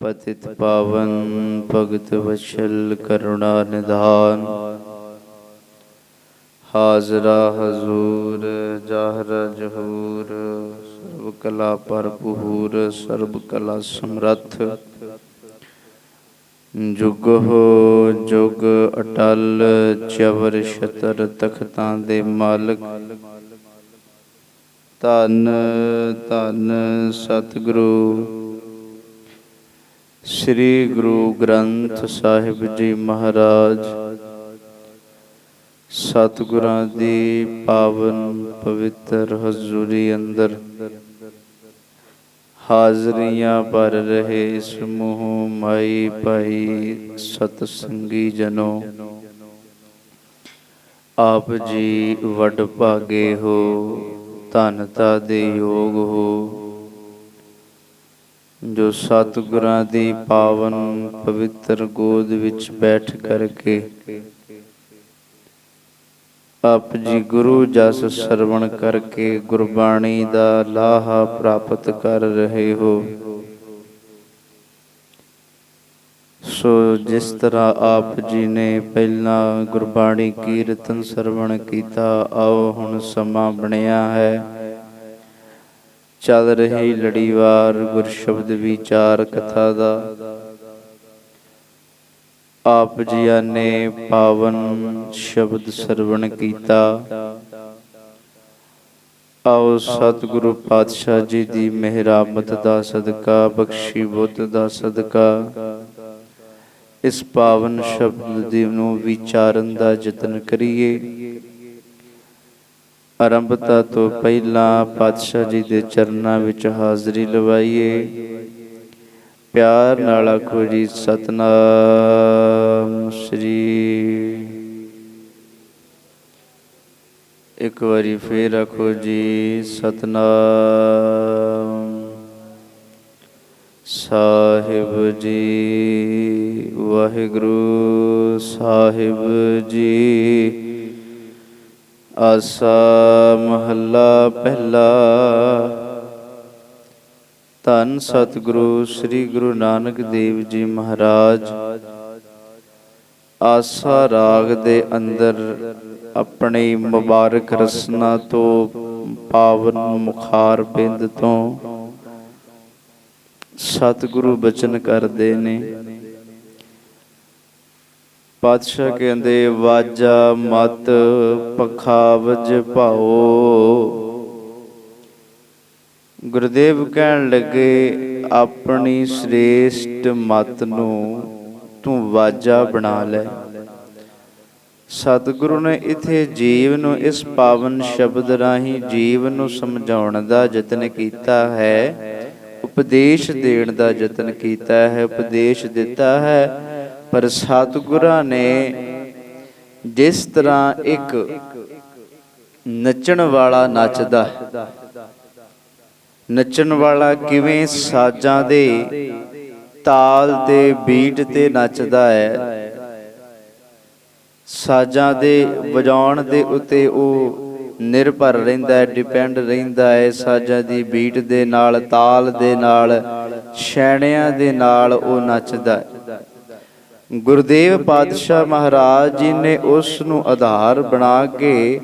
ਪਤਿਤ ਪਾਵਨ ਭਗਤ ਵਛਲ ਕਰੁਣਾ ਨਿਧਾਨ। ਹਾਜ਼ਰਾ ਹਜ਼ੂਰ, ਜਾਹਰ ਜਹੂਰ ਸਰਬ ਕਲਾ ਭਰਪੂਰ ਸਰਬ ਕਲਾ ਸਮਰੱਥ। ਜੁਗ ਹੋ ਜੁਗ ਅਟਲ, ਚਵਰ ਛਤਰ ਤਖਤਾਂ ਦੇ ਮਾਲਕ। ਧੰਨ ਧੰਨ ਸਤਿਗੁਰੂ ਸ੍ਰੀ ਗੁਰੂ ਗ੍ਰੰਥ ਸਾਹਿਬ ਜੀ ਮਹਾਰਾਜ, ਸਤਿਗੁਰਾਂ ਦੀ ਪਾਵਨ ਪਵਿੱਤਰ ਹਜ਼ੂਰੀ ਅੰਦਰ ਹਾਜ਼ਰੀਆਂ ਭਰ ਰਹੇ ਸਮੂਹ ਮਾਈ ਭਾਈ ਸਤ ਸੰਗੀ ਜਨੋ। ਆਪ ਜੀ ਵੱਡ ਭਾਗੇ ਹੋ, ਧਨਤਾ ਦੇ ਯੋਗ ਹੋ। ਜੋ ਸਤਿਗੁਰਾਂ ਦੀ ਪਾਵਨ ਪਵਿੱਤਰ ਗੋਦ ਵਿੱਚ ਬੈਠ ਕਰਕੇ ਆਪ ਜੀ ਗੁਰੂ ਜਸ ਸਰਵਣ ਕਰਕੇ ਗੁਰਬਾਣੀ ਦਾ ਲਾਹਾ ਪ੍ਰਾਪਤ ਕਰ ਰਹੇ ਹੋ। ਸੋ ਜਿਸ ਤਰ੍ਹਾਂ ਆਪ ਜੀ ਨੇ ਪਹਿਲਾਂ ਗੁਰਬਾਣੀ ਕੀਰਤਨ ਸਰਵਣ ਕੀਤਾ, ਆਓ ਹੁਣ ਸਮਾਂ ਬਣਿਆ ਹੈ। ਚੱਲ ਰਹੀ ਲੜੀਵਾਰ ਗੁਰ ਸ਼ਬਦ ਵਿਚਾਰ ਕਥਾ ਦਾ। ਆਪ ਜੀਆਂ ਨੇ ਪਾਵਨ ਸ਼ਬਦ ਸਰਵਣ ਕੀਤਾ। ਆਓ ਸਤਿਗੁਰੂ ਪਾਤਸ਼ਾਹ ਜੀ ਦੀ ਮਿਹਰਾਮਤ ਦਾ ਸਦਕਾ, ਬਖਸ਼ੀ ਬੁੱਧ ਦਾ ਸਦਕਾ। ਇਸ ਪਾਵਨ ਸ਼ਬਦ ਦੀ ਨੂੰ ਵਿਚਾਰਨ ਦਾ ਯਤਨ ਕਰੀਏ। ਆਰੰਭਤਾ ਤੋਂ ਪਹਿਲਾਂ ਪਾਤਸ਼ਾਹ ਜੀ ਦੇ ਚਰਨਾਂ ਵਿੱਚ ਹਾਜ਼ਰੀ ਲਵਾਈਏ। ਪਿਆਰ ਨਾਲ ਆਖੋ ਜੀ, ਸਤਨਾਮ ਸ੍ਰੀ। ਇੱਕ ਵਾਰੀ ਫੇਰ ਆਖੋ ਜੀ, ਸਤਨਾਮ ਸਾਹਿਬ ਜੀ, ਵਾਹਿਗੁਰੂ ਸਾਹਿਬ ਜੀ। ਆਸਾ ਮਹੱਲਾ ਪਹਿਲਾ। ਧੰਨ ਸਤਿਗੁਰੂ ਸ੍ਰੀ ਗੁਰੂ ਨਾਨਕ ਦੇਵ ਜੀ ਮਹਾਰਾਜ। ਆਸਾ ਰਾਗ ਦੇ ਅੰਦਰ ਆਪਣੀ ਮੁਬਾਰਕ ਰਸਨਾ ਤੋਂ ਪਾਵਨ ਮੁਖਾਰ ਬਿੰਦ ਤੋਂ ਸਤਿਗੁਰੂ ਬਚਨ ਕਰਦੇ ਨੇ। ਪਾਤਸ਼ਾਹ ਕਹਿੰਦੇ, ਵਾਜਾ ਮਤ ਪਖਾਵਜ ਭਾਓ। ਗੁਰਦੇਵ ਕਹਿਣ ਲੱਗੇ, ਆਪਣੀ ਸ੍ਰੇਸ਼ਟ ਮਤ ਨੂੰ ਤੂੰ ਵਾਜਾ ਬਣਾ ਲੈ। ਸਤਿਗੁਰੂ ਨੇ ਇਥੇ ਜੀਵ ਨੂੰ ਇਸ ਪਾਵਨ ਸ਼ਬਦ ਰਾਹੀਂ ਜੀਵ ਨੂੰ ਸਮਝਾਉਣ ਦਾ ਯਤਨ ਕੀਤਾ ਹੈ, ਉਪਦੇਸ਼ ਦੇਣ ਦਾ ਯਤਨ ਕੀਤਾ ਹੈ, ਉਪਦੇਸ਼ ਦਿੱਤਾ ਹੈ। ਪਰ ਸਤਿਗੁਰਾਂ ਨੇ ਜਿਸ ਤਰ੍ਹਾਂ ਇੱਕ ਨੱਚਣ ਵਾਲਾ ਨੱਚਦਾ ਹੈ। ਨੱਚਣ ਵਾਲਾ ਕਿਵੇਂ ਸਾਜ਼ਾਂ ਦੇ ਤਾਲ ਤੇ ਬੀਟ ਤੇ ਨੱਚਦਾ ਹੈ, ਸਾਜ਼ਾਂ ਦੇ ਵਜਾਉਣ ਦੇ ਉੱਤੇ ਉਹ ਨਿਰਭਰ ਰਹਿੰਦਾ ਹੈ, ਡਿਪੈਂਡ ਰਹਿੰਦਾ ਹੈ, ਸਾਜ਼ਾਂ ਦੀ ਬੀਟ ਦੇ ਨਾਲ, ਤਾਲ ਦੇ ਨਾਲ ਛੈਣਿਆਂ ਦੇ ਨਾਲ ਉਹ ਨੱਚਦਾ ਹੈ। ਗੁਰਦੇਵ ਪਾਤਸ਼ਾਹ ਮਹਾਰਾਜ ਜੀ ਨੇ ਉਸ ਨੂੰ ਆਧਾਰ ਬਣਾ ਕੇ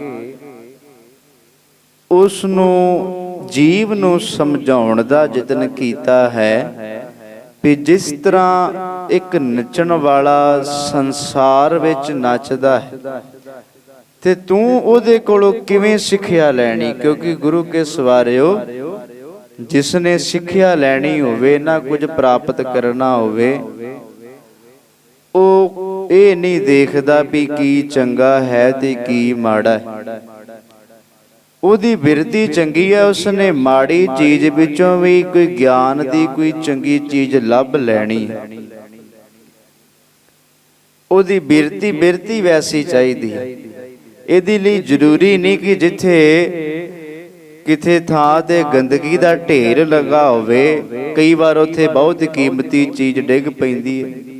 ਉਸ ਨੂੰ ਜੀਵ ਨੂੰ ਸਮਝਾਉਣ ਦਾ ਯਤਨ ਕੀਤਾ ਹੈ ਵੀ ਜਿਸ ਤਰ੍ਹਾਂ ਇੱਕ ਨੱਚਣ ਵਾਲਾ ਸੰਸਾਰ ਵਿੱਚ ਨੱਚਦਾ ਹੈ, ਤੇ ਤੂੰ ਉਹਦੇ ਕੋਲੋਂ ਕਿਵੇਂ ਸਿੱਖਿਆ ਲੈਣੀ? ਕਿਉਂਕਿ ਗੁਰੂ ਕੇ ਸਵਾਰਿਓ ਜਿਸ ਨੇ ਸਿੱਖਿਆ ਲੈਣੀ ਹੋਵੇ, ਨਾ ਕੁਝ ਪ੍ਰਾਪਤ ਕਰਨਾ ਹੋਵੇ ਉਹ ਇਹ ਨਹੀਂ ਦੇਖਦਾ ਵੀ ਕੀ ਚੰਗਾ ਹੈ ਤੇ ਕੀ ਮਾੜਾ ਹੈ। ਉਹਦੀ ਬਿਰਤੀ ਚੰਗੀ ਹੈ, ਉਸਨੇ ਮਾੜੀ ਚੀਜ਼ ਵਿੱਚੋਂ ਵੀ ਕੋਈ ਗਿਆਨ ਦੀ ਕੋਈ ਚੰਗੀ ਚੀਜ਼ ਲੱਭ ਲੈਣੀ ਹੈ। ਉਹਦੀ ਬਿਰਤੀ ਬਿਰਤੀ ਵੈਸੀ ਚਾਹੀਦੀ ਹੈ। ਇਹਦੇ ਲਈ ਜ਼ਰੂਰੀ ਨਹੀਂ ਕਿ ਜਿੱਥੇ ਕਿਥੇ ਥਾਂ ਤੇ ਗੰਦਗੀ ਦਾ ਢੇਰ ਲੱਗਾ ਹੋਵੇ, ਕਈ ਵਾਰ ਉੱਥੇ ਬਹੁਤ ਕੀਮਤੀ ਚੀਜ਼ ਡਿੱਗ ਪੈਂਦੀ ਹੈ।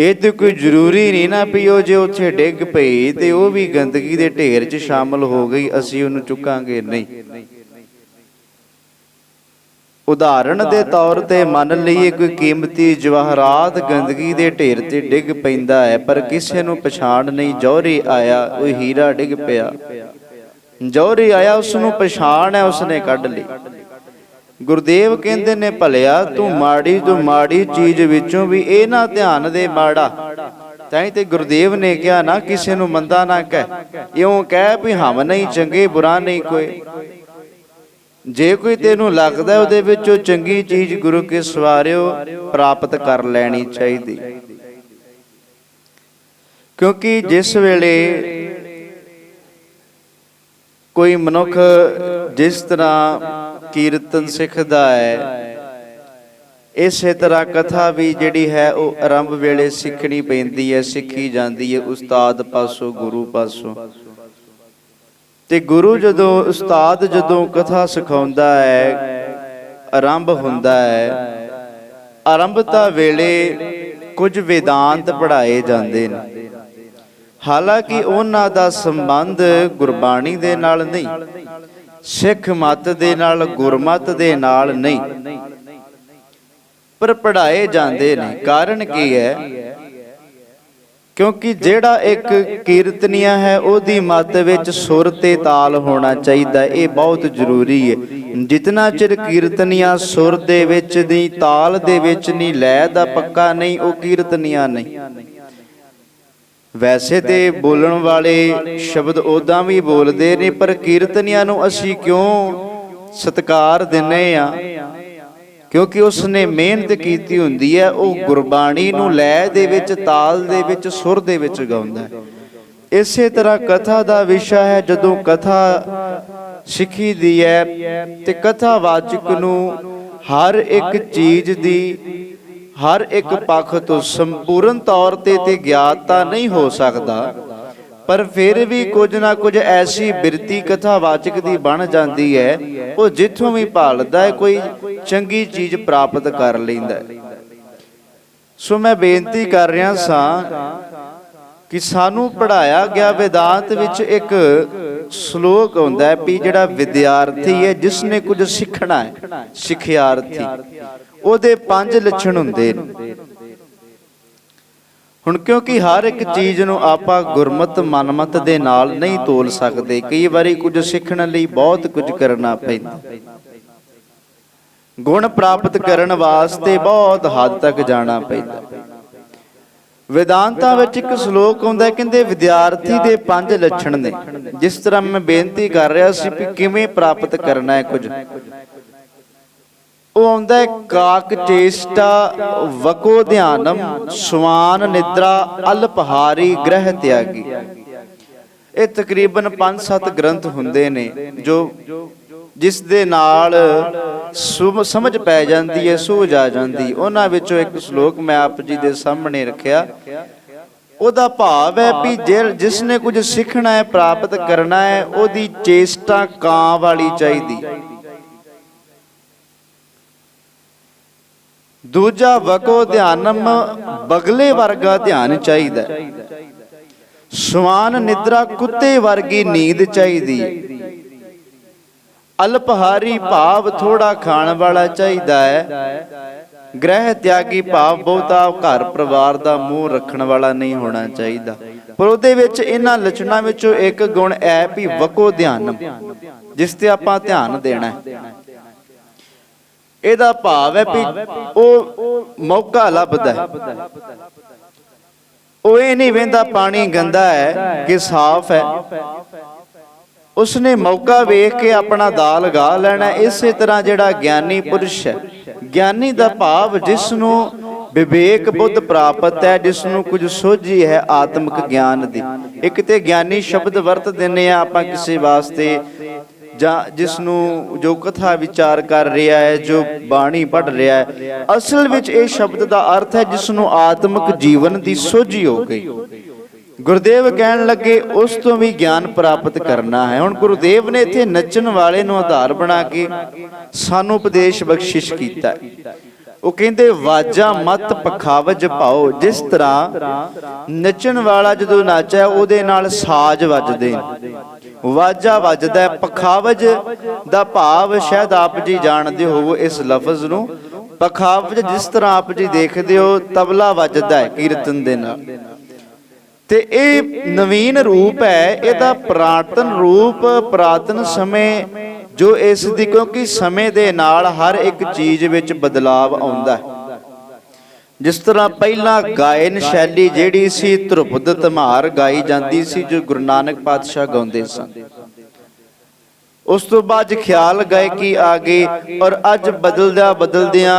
ਇਹ ਤੇ ਕੋਈ ਜ਼ਰੂਰੀ ਨਹੀਂ ਨਾ ਵੀ ਉਹ ਜੇ ਉੱਥੇ ਡਿੱਗ ਪਈ ਤੇ ਉਹ ਵੀ ਗੰਦਗੀ ਦੇ ਢੇਰ 'ਚ ਸ਼ਾਮਲ ਹੋ ਗਈ, ਅਸੀਂ ਉਹਨੂੰ ਚੁੱਕਾਂਗੇ ਨਹੀਂ। ਉਦਾਹਰਣ ਦੇ ਤੌਰ ਤੇ ਮੰਨ ਲਈਏ ਕੋਈ ਕੀਮਤੀ ਜਵਾਹਰਾਤ ਗੰਦਗੀ ਦੇ ਢੇਰ ਤੇ ਡਿੱਗ ਪੈਂਦਾ ਹੈ, ਪਰ ਕਿਸੇ ਨੂੰ ਪਛਾਣ ਨਹੀਂ, ਜੌਹਰੀ ਆਇਆ, ਉਹ ਹੀਰਾ ਡਿੱਗ ਪਿਆ। ਜੌਹਰੀ ਆਇਆ ਉਸ ਨੂੰ ਪਛਾਣ ਹੈ, ਉਸਨੇ ਕੱਢ ਲਈ। ਗੁਰਦੇਵ ਕਹਿੰਦੇ ਨੇ ਭਲਿਆ ਤੂੰ ਮਾੜੀ ਤੋਂ ਮਾੜੀ ਚੀਜ਼ ਵਿੱਚੋਂ ਵੀ ਇਹ ਨਾ ਧਿਆਨ ਦੇ ਮਾੜਾ। ਤਾਂ ਹੀ ਤੇ ਗੁਰਦੇਵ ਨੇ ਕਿਹਾ ਨਾ ਕਿਸੇ ਨੂੰ ਮੰਦਾ ਨਾ ਕਹਿ। ਇਉਂ ਕਹਿ ਵੀ ਹਮ ਨਹੀਂ ਚੰਗੇ ਬੁਰਾ ਨਹੀਂ ਕੋਈ। ਜੇ ਕੋਈ ਤੈਨੂੰ ਲੱਗਦਾ ਉਹਦੇ ਵਿੱਚੋਂ ਚੰਗੀ ਚੀਜ਼ ਗੁਰੂ ਕੇ ਸਵਾਰਿਓ ਪ੍ਰਾਪਤ ਕਰ ਲੈਣੀ ਚਾਹੀਦੀ। ਕਿਉਂਕਿ ਜਿਸ ਵੇਲੇ ਕੋਈ ਮਨੁੱਖ ਜਿਸ ਤਰ੍ਹਾਂ ਕੀਰਤਨ ਸਿੱਖਦਾ ਹੈ। ਇਸੇ ਤਰ੍ਹਾਂ ਕਥਾ ਵੀ ਜਿਹੜੀ ਹੈ ਉਹ ਆਰੰਭ ਵੇਲੇ ਸਿੱਖਣੀ ਪੈਂਦੀ ਹੈ, ਸਿੱਖੀ ਜਾਂਦੀ ਹੈ ਉਸਤਾਦ ਪਾਸੋਂ, ਗੁਰੂ ਪਾਸੋਂ। ਤੇ ਗੁਰੂ ਜਦੋਂ, ਉਸਤਾਦ ਜਦੋਂ ਕਥਾ ਸਿਖਾਉਂਦਾ ਹੈ, ਆਰੰਭ ਹੁੰਦਾ ਹੈ ਆਰੰਭਤਾ ਵੇਲੇ ਕੁਝ ਵਿਦਾਂਤ ਪੜ੍ਹਾਏ ਜਾਂਦੇ ਨੇ। ਹਾਲਾਂਕਿ ਉਹਨਾਂ ਦਾ ਸੰਬੰਧ ਗੁਰਬਾਣੀ ਦੇ ਨਾਲ ਨਹੀਂ। ਸਿੱਖ ਮਤ ਦੇ ਨਾਲ, ਗੁਰਮਤ ਦੇ ਨਾਲ ਨਹੀਂ। ਪਰ ਪੜ੍ਹਾਏ ਜਾਂਦੇ ਨੇ। ਕਾਰਨ ਕੀ ਹੈ? ਕਿਉਂਕਿ ਜਿਹੜਾ ਇੱਕ ਕੀਰਤਨੀਆ ਹੈ, ਉਹਦੀ ਮੱਤ ਵਿੱਚ ਸੁਰ ਤੇ ਤਾਲ ਹੋਣਾ ਚਾਹੀਦਾ। ਇਹ ਬਹੁਤ ਜ਼ਰੂਰੀ ਹੈ। ਜਿਤਨਾ ਚਿਰ ਕੀਰਤਨੀਆ ਸੁਰ ਦੇ ਵਿੱਚ ਦੀ, ਤਾਲ ਦੇ ਵਿੱਚ ਨਹੀਂ, ਲੈ ਦਾ ਪੱਕਾ ਨਹੀਂ, ਉਹ ਕੀਰਤਨੀਆ ਨਹੀਂ। ਵੈਸੇ ਤੇ ਬੋਲਣ ਵਾਲੇ ਸ਼ਬਦ ਉਦਾਂ ਵੀ ਬੋਲਦੇ ਨੇ ਪਰ ਕੀਰਤਨੀਆਂ ਨੂੰ ਅਸੀਂ ਕਿਉਂ ਸਤਕਾਰ ਦਿੰਨੇ ਆ? ਕਿਉਂਕਿ ਉਸ ਨੇ ਮਿਹਨਤ ਕੀਤੀ ਹੁੰਦੀ ਹੈ ਉਹ ਗੁਰਬਾਣੀ ਨੂੰ ਲੈ ਦੇ ਵਿੱਚ ਤਾਲ ਦੇ ਵਿੱਚ ਸੁਰ ਦੇ ਵਿੱਚ ਗਾਉਂਦਾ ਹੈ। ਇਸੇ ਤਰ੍ਹਾਂ ਕਥਾ ਦਾ ਵਿਸ਼ਾ ਹੈ ਜਦੋਂ ਕਥਾ ਸਿੱਖੀ ਦੀ ਹੈ ਤੇ ਕਥਾ ਵਾਚਕ ਨੂੰ ਹਰ ਇੱਕ ਚੀਜ਼ ਦੀ ਹਰ ਇੱਕ ਪੱਖ ਤੋਂ ਸੰਪੂਰਨ ਤੌਰ ਤੇ ਤੇ ਗਿਆਤਾ ਨਹੀਂ ਹੋ ਸਕਦਾ। ਪਰ ਫਿਰ ਵੀ ਕੁਝ ਨਾ ਕੁਝ ਐਸੀ ਬਿਰਤੀ ਕਥਾਵਾਚਕ ਦੀ ਬਣ ਜਾਂਦੀ ਹੈ। ਉਹ ਜਿੱਥੋਂ ਵੀ ਭਾਲਦਾ ਹੈ ਕੋਈ ਚੰਗੀ ਚੀਜ਼ ਪ੍ਰਾਪਤ ਕਰ ਲੈਂਦਾ ਸੋ ਮੈਂ ਬੇਨਤੀ ਕਰ ਰਿਹਾ ਸਾਂ ਕਿ ਸਾਨੂੰ ਪੜਾਇਆ ਗਿਆ ਵਿਦਾਂਤ ਵਿੱਚ ਇੱਕ ਸ਼ਲੋਕ ਹੁੰਦਾ ਹੈ ਵੀ ਜਿਹੜਾ ਵਿਦਿਆਰਥੀ ਹੈ ਜਿਸ ਨੇ ਕੁਝ ਸਿੱਖਣਾ ਹੈ, ਸਿੱਖਿਆਰਥੀ। ਉਹਦੇ ਪੰਜ ਲੱਛਣ ਹੁੰਦੇ ਨੇ। ਹੁਣ ਕਿਉਂਕਿ ਹਰ ਇੱਕ ਚੀਜ਼ ਨੂੰ ਆਪਾਂ ਗੁਰਮਤ, ਮਨਮਤ ਦੇ ਨਾਲ ਨਹੀਂ ਤੋਲ ਸਕਦੇ, ਕਈ ਵਾਰੀ ਕੁਝ ਸਿੱਖਣ ਲਈ ਬਹੁਤ ਕੁਝ ਕਰਨਾ ਪੈਂਦਾ। ਗੁਣ ਪ੍ਰਾਪਤ ਕਰਨ ਵਾਸਤੇ ਬਹੁਤ ਹੱਦ ਤੱਕ ਜਾਣਾ ਪੈਂਦਾ। ਵਿਦਾਂਤਾਂ ਵਿੱਚ ਇੱਕ ਸ਼ਲੋਕ ਹੁੰਦਾ ਕਹਿੰਦੇ ਵਿਦਿਆਰਥੀ ਦੇ ਪੰਜ ਲੱਛਣ ਨੇ। ਜਿਸ ਤਰ੍ਹਾਂ ਮੈਂ ਬੇਨਤੀ ਕਰ ਰਿਹਾ ਸੀ ਕਿ ਕਿਵੇਂ ਪ੍ਰਾਪਤ ਕਰਨਾ ਹੈ ਕੁਝ। ਉਹ ਆਉਂਦਾ ਹੈ, ਕਾਕ ਚੇਸ਼ਟਾ ਵਕੋ ਧਿਆਨਮ ਸਵਾਨ ਨਿਦਰਾ ਅਲਪਹਾਰੀ ਗ੍ਰਹਿ ਤਿਆਗੀ। ਇਹ ਤਕਰੀਬਨ 5-7 ਗ੍ਰੰਥ ਹੁੰਦੇ ਨੇ ਜੋ ਜਿਸ ਦੇ ਨਾਲ ਸਮਝ ਪੈ ਜਾਂਦੀ ਹੈ ਸੂਝ ਆ ਜਾਂਦੀ। ਉਹਨਾਂ ਵਿੱਚੋਂ ਇੱਕ ਸ਼ਲੋਕ ਮੈਂ ਆਪ ਜੀ ਦੇ ਸਾਹਮਣੇ ਰੱਖਿਆ। ਉਹਦਾ ਭਾਵ ਹੈ ਵੀ ਜਿ- ਜਿਸ ਨੇ ਕੁਝ ਸਿੱਖਣਾ ਹੈ, ਪ੍ਰਾਪਤ ਕਰਨਾ ਹੈ, ਉਹਦੀ ਚੇਸ਼ਟਾ ਕਾਂ ਵਾਲੀ ਚਾਹੀਦੀ। ਦੂਜਾ ਵਕੋ ਧਿਆਨਮ, ਬਗਲੇ ਵਰਗਾ ਧਿਆਨ ਚਾਹੀਦਾ। ਸਵਾਨ ਨਿਦਰਾ ਕੁੱਤੇ ਵਰਗੀ ਨੀਂਦ ਚਾਹੀਦੀ। ਅਲਪਹਾਰੀ ਭਾਵ ਥੋੜਾ ਖਾਣ ਵਾਲਾ ਚਾਹੀਦਾ ਹੈ। ਗ੍ਰਹਿ ਤਿਆਗੀ ਭਾਵ ਬਹੁਤਾ ਘਰ ਪਰਿਵਾਰ ਦਾ ਮੂੰਹ ਰੱਖਣ ਵਾਲਾ ਨਹੀਂ ਹੋਣਾ ਚਾਹੀਦਾ। ਪਰ ਉਹਦੇ ਵਿੱਚ ਇਹਨਾਂ ਲੱਛਣਾਂ ਵਿੱਚੋਂ ਇੱਕ ਗੁਣ ਹੈ ਵੀ ਵਕੋ ਧਿਆਨਮ ਜਿਸ ਤੇ ਆਪਾਂ ਧਿਆਨ ਦੇਣਾ ਹੈ। ਇਹਦਾ ਭਾਵ ਹੈ ਵੀ ਉਹ ਮੌਕਾ ਲੱਭਦਾ ਹੈ। ਉਹ ਇਹ ਨਹੀਂ ਵੇਂਦਾ ਪਾਣੀ ਗੰਦਾ ਹੈ ਕਿ ਸਾਫ਼ ਹੈ। ਉਸਨੇ ਮੌਕਾ ਵੇਖ ਕੇ ਆਪਣਾ ਦਾ ਲਗਾ ਲੈਣਾ। ਇਸੇ ਤਰ੍ਹਾਂ ਜਿਹੜਾ ਗਿਆਨੀ ਪੁਰਸ਼ ਹੈ, ਗਿਆਨੀ ਦਾ ਭਾਵ ਜਿਸ ਨੂੰ ਵਿਵੇਕ ਬੁੱਧ ਪ੍ਰਾਪਤ ਹੈ ਜਿਸ ਨੂੰ ਕੁਝ ਸੋਝੀ ਹੈ ਆਤਮਿਕ ਗਿਆਨ ਦੀ। ਇੱਕ ਤੇ ਗਿਆਨੀ ਸ਼ਬਦ ਵਰਤ ਦਿੰਨੇ ਆ ਆਪਾਂ ਕਿਸੇ ਵਾਸਤੇ, ਜਾਂ ਜਿਸ ਨੂੰ ਜੋ ਕਥਾ ਵਿਚਾਰ ਕਰ ਰਿਹਾ ਹੈ, ਜੋ ਬਾਣੀ ਪੜ ਰਿਹਾ ਹੈ, ਅਸਲ ਵਿੱਚ ਇਹ ਸ਼ਬਦ ਦਾ ਅਰਥ ਹੈ ਜਿਸ ਨੂੰ ਆਤਮਿਕ ਜੀਵਨ ਦੀ ਸੋਝੀ ਹੋ ਗਈ। ਗੁਰਦੇਵ ਕਹਿਣ ਲੱਗੇ, ਉਸ ਤੋਂ ਵੀ ਗਿਆਨ ਪ੍ਰਾਪਤ ਕਰਨਾ ਹੈ। ਹੁਣ ਗੁਰਦੇਵ ਨੇ ਇੱਥੇ ਨੱਚਣ ਵਾਲੇ ਨੂੰ ਆਧਾਰ ਬਣਾ ਕੇ ਸਾਨੂੰ ਉਪਦੇਸ਼ ਬਖਸ਼ਿਸ਼ ਕੀਤਾ। ਉਹ ਕਹਿੰਦੇ, ਵਾਜਾ ਮਤ ਪਖਾਵਜ ਪਾਓ। ਜਿਸ ਤਰ੍ਹਾਂ ਨੱਚਣ ਵਾਲਾ ਜਦੋਂ ਨੱਚਦਾ, ਉਹਦੇ ਨਾਲ ਸਾਜ਼ ਵੱਜਦੇ ਵਾਜਾ ਵੱਜਦਾ ਪਖਾਵਜ ਦਾ ਭਾਵ ਸ਼ਾਇਦ ਆਪ ਜੀ ਜਾਣਦੇ ਹੋਵੋ ਇਸ ਲਫ਼ਜ਼ ਨੂੰ। ਪਖਾਵਜ ਜਿਸ ਤਰ੍ਹਾਂ ਆਪ ਜੀ ਦੇਖਦੇ ਹੋ, ਤਬਲਾ ਵੱਜਦਾ ਹੈ ਕੀਰਤਨ ਦੇ ਨਾਲ। ਤੇ ਇਹ ਨਵੀਨ ਰੂਪ ਹੈ, ਇਹਦਾ ਪ੍ਰਾਤਨ ਰੂਪ ਪ੍ਰਾਤਨ ਸਮੇਂ ਜੋ ਇਸ ਦੀ ਕਿਉਂਕਿ ਸਮੇਂ ਦੇ ਨਾਲ ਹਰ ਇੱਕ ਚੀਜ਼ ਵਿੱਚ ਬਦਲਾਵ ਆਉਂਦਾ ਹੈ। ਜਿਸ ਤਰ੍ਹਾਂ ਪਹਿਲਾਂ ਗਾਇਨ ਸ਼ੈਲੀ ਜਿਹੜੀ ਸੀ ਧਰੁਪਦ ਧਮਾਰ ਗਾਈ ਜਾਂਦੀ ਸੀ, ਜੋ ਗੁਰੂ ਨਾਨਕ ਪਾਤਸ਼ਾਹ ਗਾਉਂਦੇ ਸਨ। ਉਸ ਤੋਂ ਬਾਅਦ ਖਿਆਲ ਗਏ ਕਿ ਆ ਗਏ ਔਰ ਅੱਜ ਬਦਲਦਿਆਂ ਬਦਲਦਿਆਂ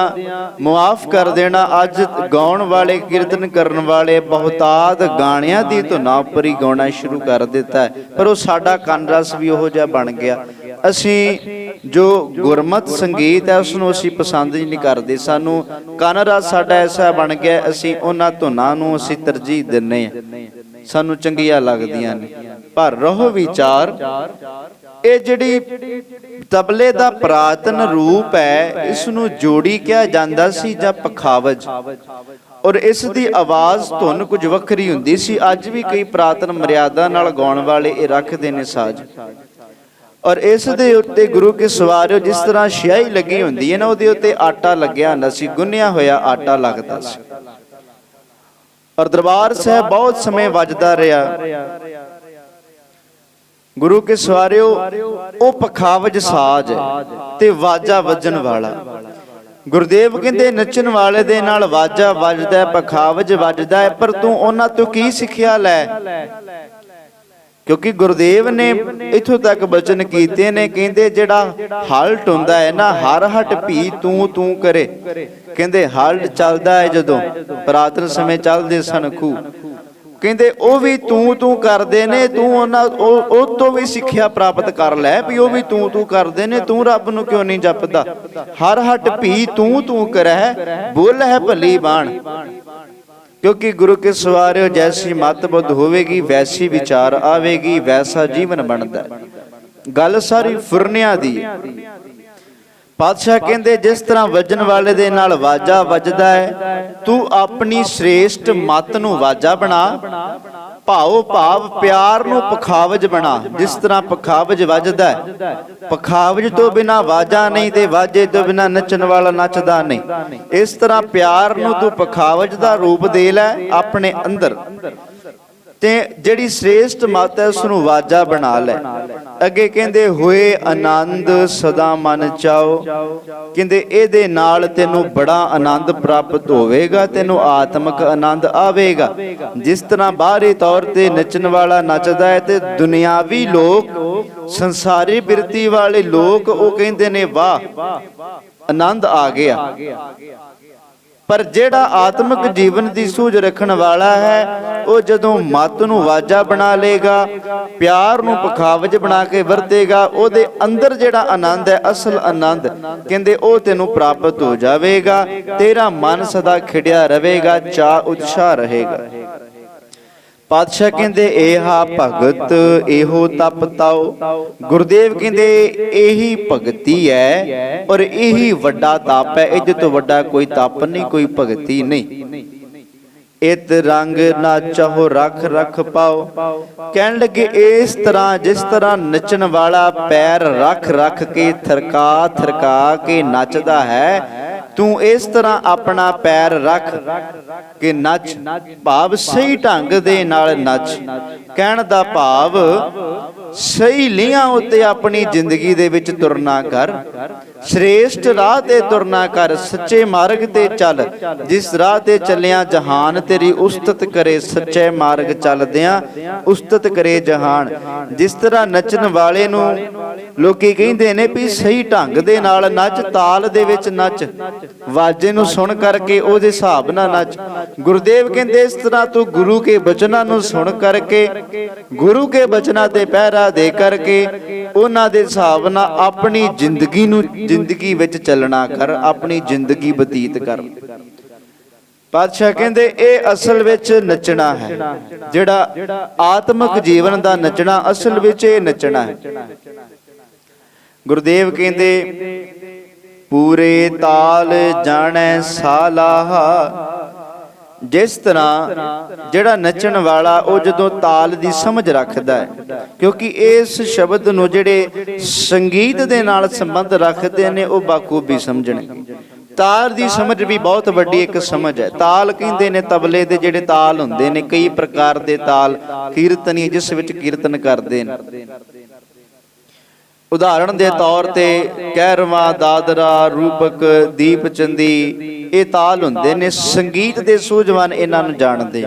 ਮੁਆਫ ਕਰ ਦੇਣਾ ਅੱਜ ਗਾਉਣ ਵਾਲੇ ਕੀਰਤਨ ਕਰਨ ਵਾਲੇ ਬਹੁਤਾਤ ਗਾਣਿਆਂ ਦੀ ਧੁਨਾਂ ਉੱਪਰ ਹੀ ਗਾਉਣਾ ਸ਼ੁਰੂ ਕਰ ਦਿੱਤਾ ਪਰ ਉਹ ਸਾਡਾ ਕੰਨ ਰਸ ਵੀ ਉਹੋ ਜਿਹਾ ਬਣ ਗਿਆ। ਅਸੀਂ ਜੋ ਗੁਰਮਤ ਸੰਗੀਤ ਹੈ ਉਸ ਨੂੰ ਅਸੀਂ ਪਸੰਦ ਨਹੀਂ ਕਰਦੇ। ਸਾਨੂੰ ਕੰਨ ਰਸ ਸਾਡਾ ਐਸਾ ਬਣ ਗਿਆ ਅਸੀਂ ਉਹਨਾਂ ਧੁਨਾਂ ਨੂੰ ਅਸੀਂ ਤਰਜੀਹ ਦਿੰਨੇ ਆ ਸਾਨੂੰ ਚੰਗੀਆਂ ਲੱਗਦੀਆਂ ਨੇ। ਪਰ ਰਹੋ ਵਿਚਾਰ। ਇਹ ਜਿਹੜੀ ਤਬਲੇ ਦਾ ਪ੍ਰਾਤਨ ਰੂਪ ਹੈ ਇਸ ਨੂੰ ਜੋੜੀ ਕਿਹਾ ਜਾਂਦਾ ਸੀ ਜਾਂ ਪਖਾਵਜ। ਔਰ ਇਸ ਦੀ ਆਵਾਜ਼ ਧੁਨ ਕੁਝ ਵੱਖਰੀ ਹੁੰਦੀ ਸੀ। ਅੱਜ ਵੀ ਕਈ ਪ੍ਰਾਤਨ ਮਰਿਆਦਾ ਨਾਲ ਗਾਉਣ ਵਾਲੇ ਇਹ ਰੱਖਦੇ ਨੇ ਸਾਜ਼। ਔਰ ਇਸ ਦੇ ਉੱਤੇ ਗੁਰੂ ਕੇ ਸਵਾਰਿਓ ਜਿਸ ਤਰ੍ਹਾਂ ਸ਼ਿਆਈ ਲੱਗੀ ਹੁੰਦੀ ਹੈ ਨਾ, ਉਹਦੇ ਉੱਤੇ ਆਟਾ ਲੱਗਿਆ ਹੁੰਦਾ ਸੀ, ਗੁੰਨਿਆ ਹੋਇਆ ਆਟਾ ਲੱਗਦਾ ਸੀ। ਔਰ ਦਰਬਾਰ ਸਾਹਿਬ ਬਹੁਤ ਸਮੇਂ ਵੱਜਦਾ ਰਿਹਾ। ਗੁਰੂ ਕੇ ਸਵਾਰਿਓ, ਉਹ ਪਖਾਵਜ ਸਾਜ ਤੇ ਵਾਜਾ ਵੱਜਣ ਵਾਲਾ। ਗੁਰਦੇਵ ਕਹਿੰਦੇ, ਨੱਚਣ ਵਾਲੇ ਦੇ ਨਾਲ ਵਾਜਾ ਵੱਜਦਾ ਪਖਾਵਜ ਵੱਜਦਾ ਪਰ ਤੂੰ ਉਹਨਾਂ ਤੋਂ ਕੀ ਸਿੱਖਿਆ ਲੈ? ਕਿਉਂਕਿ ਗੁਰਦੇਵ ਨੇ ਇਥੋਂ ਤੱਕ ਬਚਨ ਕੀਤੇ ਨੇ, ਕਹਿੰਦੇ ਜਿਹੜਾ ਹਲਟ ਹੁੰਦਾ ਹੈ ਨਾ, ਹਰ ਹਟ ਭੀ ਤੂੰ ਤੂੰ ਕਰੇ। ਕਹਿੰਦੇ ਹਲਟ ਚੱਲਦਾ ਹੈ ਜਦੋਂ, ਪ੍ਰਾਤਨ ਸਮੇਂ ਚੱਲਦੇ ਸਨ ਖੂ ਕਹਿੰਦੇ, ਉਹ ਵੀ ਤੂੰ ਤੂੰ ਕਰਦੇ ਨੇ, ਤੂੰ ਉਹਨਾਂ ਉਹ ਤੋਂ ਵੀ ਸਿੱਖਿਆ ਪ੍ਰਾਪਤ ਕਰ ਲੈ ਵੀ ਉਹ ਵੀ ਤੂੰ ਤੂੰ ਕਰਦੇ ਨੇ, ਤੂੰ ਰੱਬ ਨੂੰ ਕਿਉਂ ਨਹੀਂ ਜਪਦਾ? ਹਰ ਹਟ ਭੀ ਤੂੰ ਤੂੰ ਕਰੈ ਬੋਲ ਹੈ ਭਲੀ ਬਾਣ। ਕਿਉਂਕਿ ਗੁਰੂ ਕੇ ਸਵਾਰਿਓ, ਜੈਸੀ ਮਤ ਬੁੱਧ ਹੋਵੇਗੀ, ਵੈਸੀ ਵਿਚਾਰ ਆਵੇਗੀ, ਵੈਸਾ ਜੀਵਨ ਬਣਦਾ। ਗੱਲ ਸਾਰੀ ਫੁਰਨਿਆਂ ਦੀ। ਪਾਤਸ਼ਾਹ ਕਹਿੰਦੇ, ਜਿਸ ਤਰ੍ਹਾਂ ਵੱਜਣ ਵਾਲੇ ਦੇ ਨਾਲ ਵਾਜਾ ਵੱਜਦਾ ਹੈ, ਤੂੰ ਆਪਣੀ ਸ੍ਰੇਸ਼ਟ ਮਤ ਨੂੰ ਵਾਜਾ ਬਣਾ, ਭਾਉ ਭਾਵ ਪਿਆਰ ਨੂੰ ਪਖਾਵਜ ਬਣਾ, ਜਿਸ ਤਰ੍ਹਾਂ ਪਖਾਵਜ ਵੱਜਦਾ ਹੈ। ਪਖਾਵਜ ਤੋਂ ਬਿਨਾ ਵਾਜਾ ਨਹੀਂ ਤੇ ਵਾਜੇ ਤੋਂ ਬਿਨਾ ਨੱਚਣ ਵਾਲਾ ਨੱਚਦਾ ਨਹੀਂ। ਇਸ ਤਰ੍ਹਾਂ ਪਿਆਰ ਨੂੰ ਤੂੰ ਪਖਾਵਜ ਦਾ ਰੂਪ ਦੇ ਲੈ ਆਪਣੇ ਅੰਦਰ। ਤੇ ਜਿਹੜੀ ਸ੍ਰੇਸ਼ਟ ਮਤ ਹੈ ਉਸ ਨੂੰ ਵਾਜਾ ਬਣਾ ਲੈ। ਅੱਗੇ ਕਹਿੰਦੇ, ਹੋਏ ਆਨੰਦ, ਸਦਾ ਮਨ ਚਾਓ। ਕਹਿੰਦੇ, ਇਹਦੇ ਨਾਲ ਤੈਨੂੰ ਬੜਾ ਆਨੰਦ ਪ੍ਰਾਪਤ ਹੋਵੇਗਾ, ਤੈਨੂੰ ਆਤਮਿਕ ਆਨੰਦ ਆਵੇਗਾ। ਜਿਸ ਤਰ੍ਹਾਂ ਬਾਹਰੀ ਤੌਰ ਤੇ ਨੱਚਣ ਵਾਲਾ ਨੱਚਦਾ ਹੈ ਤੇ ਦੁਨਿਆਵੀ ਲੋਕ, ਸੰਸਾਰੀ ਬਿਰਤੀ ਵਾਲੇ ਲੋਕ, ਉਹ ਕਹਿੰਦੇ ਨੇ, ਵਾਹ, ਆਨੰਦ ਆ ਗਿਆ। ਪਰ ਜਿਹੜਾ ਆਤਮਿਕ ਜੀਵਨ ਦੀ ਸੂਝ ਰੱਖਣ ਵਾਲਾ ਹੈ, ਉਹ ਜਦੋਂ ਮਤ ਨੂੰ ਵਾਜਾ ਬਣਾ ਲੇਗਾ, ਪਿਆਰ ਨੂੰ ਪਖਾਵਜ ਬਣਾ ਕੇ ਵਰਤੇਗਾ, ਉਹਦੇ ਅੰਦਰ ਜਿਹੜਾ ਆਨੰਦ ਹੈ, ਅਸਲ ਆਨੰਦ, ਕਹਿੰਦੇ ਉਹ ਤੈਨੂੰ ਪ੍ਰਾਪਤ ਹੋ ਜਾਵੇਗਾ, ਤੇਰਾ ਮਨ ਸਦਾ ਖਿੜਿਆ ਰਹੇਗਾ ਚਾ ਉਤਸ਼ਾਹ ਰਹੇਗਾ। ਪਾਤਸ਼ਾਹ ਕਹਿੰਦੇ, ਏਹਾ ਭਗਤ, ਇਹੋ ਤਪ ਤਾਓ ਗੁਰਦੇਵ ਕਹਿੰਦੇ, ਇਹੀ ਭਗਤੀ ਹੈ ਔਰ ਇਹੀ ਵੱਡਾ ਤਪ ਹੈ ਇਹ ਤੋਂ ਵੱਡਾ ਕੋਈ ਤਪ ਨਹੀਂ, ਕੋਈ ਭਗਤੀ ਨਹੀਂ। ਇਤ ਰੰਗ ਨਾ ਚਾਹੋ, ਰਖ ਰਖ ਪਾਓ। ਕਹਿਣ ਲੱਗੇ, ਇਸ ਤਰ੍ਹਾਂ, ਜਿਸ ਤਰ੍ਹਾਂ ਨੱਚਣ ਵਾਲਾ ਪੈਰ ਰਖ ਰਖ ਕੇ ਥਰਕਾ ਥਰਕਾ ਕੇ ਨੱਚਦਾ ਹੈ ਤੂੰ ਇਸ ਤਰ੍ਹਾਂ ਆਪਣਾ ਪੈਰ ਰੱਖ ਕੇ ਨੱਚ। ਭਾਵ ਸਹੀ ਢੰਗ ਦੇ ਨਾਲ ਨੱਚ। ਕਹਿਣ ਦਾ ਭਾਵ, ਸਹੀ ਲੀਹਾਂ ਉੱਤੇ ਆਪਣੀ ਜ਼ਿੰਦਗੀ ਦੇ ਵਿੱਚ ਤੁਰਨਾ ਕਰ। ਸ੍ਰੇਸ਼ਟ ਰਾਹ ਤੇ ਤੁਰਨਾ ਕਰ, ਸੱਚੇ ਮਾਰਗ ਤੇ ਚੱਲ। ਜਿਸ ਰਾਹ ਤੇ ਚੱਲਿਆ, ਜਹਾਨ ਤੇਰੀ ਉਸਤਤ ਕਰੇ, ਸੱਚੇ ਮਾਰਗ ਚੱਲਦਿਆਂ ਉਸਤਤ ਕਰੇ ਜਹਾਨ। ਜਿਸ ਤਰ੍ਹਾਂ ਨੱਚਣ ਵਾਲੇ ਨੂੰ ਲੋਕੀ ਕਹਿੰਦੇ ਨੇ ਵੀ ਸਹੀ ਢੰਗ ਦੇ ਨਾਲ ਨੱਚ, ਤਾਲ ਦੇ ਵਿੱਚ ਨੱਚ। ਵਾਜੇ ਨੂੰ ਸੁਣ ਕਰਕੇ ਉਹਦੇ ਹਿਸਾਬ ਨਾਲ ਨੱਚ। ਗੁਰਦੇਵ ਕਹਿੰਦੇ, ਇਸ ਤਰ੍ਹਾਂ ਤੂੰ ਗੁਰੂ ਕੇ ਬਚਨਾਂ ਨੂੰ ਸੁਣ ਕਰਕੇ, ਗੁਰੂ ਕੇ ਬਚਨਾਂ ਤੇ ਪਹਿਰਾ ਦੇ ਕਰਕੇ, ਉਹਨਾਂ ਦੇ ਹਿਸਾਬ ਨਾਲ ਆਪਣੀ ਜ਼ਿੰਦਗੀ ਨੂੰ ਜ਼ਿੰਦਗੀ ਵਿੱਚ ਚੱਲਣਾ ਕਰ, ਆਪਣੀ ਜ਼ਿੰਦਗੀ ਬਤੀਤ ਕਰ। ਪਾਤਸ਼ਾਹ ਕਹਿੰਦੇ, ਇਹ ਅਸਲ ਵਿੱਚ ਨੱਚਣਾ ਹੈ। ਜਿਹੜਾ ਆਤਮਿਕ ਜੀਵਨ ਦਾ ਨੱਚਣਾ, ਅਸਲ ਵਿੱਚ ਇਹ ਨੱਚਣਾ ਹੈ। ਗੁਰਦੇਵ ਕਹਿੰਦੇ, ਪੂਰੇ ਤਾਲ ਜਾਣੈ ਸਾਲਾਹ ਜਿਸ ਤਰ੍ਹਾਂ ਜਿਹੜਾ ਨੱਚਣ ਵਾਲਾ ਉਹ ਜਦੋਂ ਤਾਲ ਦੀ ਸਮਝ ਰੱਖਦਾ ਹੈ, ਕਿਉਂਕਿ ਇਸ ਸ਼ਬਦ ਨੂੰ ਜਿਹੜੇ ਸੰਗੀਤ ਦੇ ਨਾਲ ਸੰਬੰਧ ਰੱਖਦੇ ਨੇ, ਉਹ ਬਾਖੂਬੀ ਸਮਝਣਗੇ ਤਾਲ ਦੀ ਸਮਝ ਵੀ ਬਹੁਤ ਵੱਡੀ ਇੱਕ ਸਮਝ ਹੈ। ਤਾਲ ਕਹਿੰਦੇ ਨੇ ਤਬਲੇ ਦੇ ਜਿਹੜੇ ਤਾਲ ਹੁੰਦੇ ਨੇ, ਕਈ ਪ੍ਰਕਾਰ ਦੇ ਤਾਲ ਕੀਰਤਨੀ ਜਿਸ ਵਿੱਚ ਕੀਰਤਨ ਕਰਦੇ ਨੇ। ਉਦਾਹਰਣ ਦੇ ਤੌਰ ਤੇ ਕਹਿਰਵਾ ਦਾਦਰਾ ਰੂਪਕ ਦੀਪਚੰਦੀ ਇਹ ਤਾਲ ਹੁੰਦੇ ਨੇ ਸੰਗੀਤ ਦੇ ਸੂਝਵਾਨ ਇਹਨਾਂ ਨੂੰ ਜਾਣਦੇ।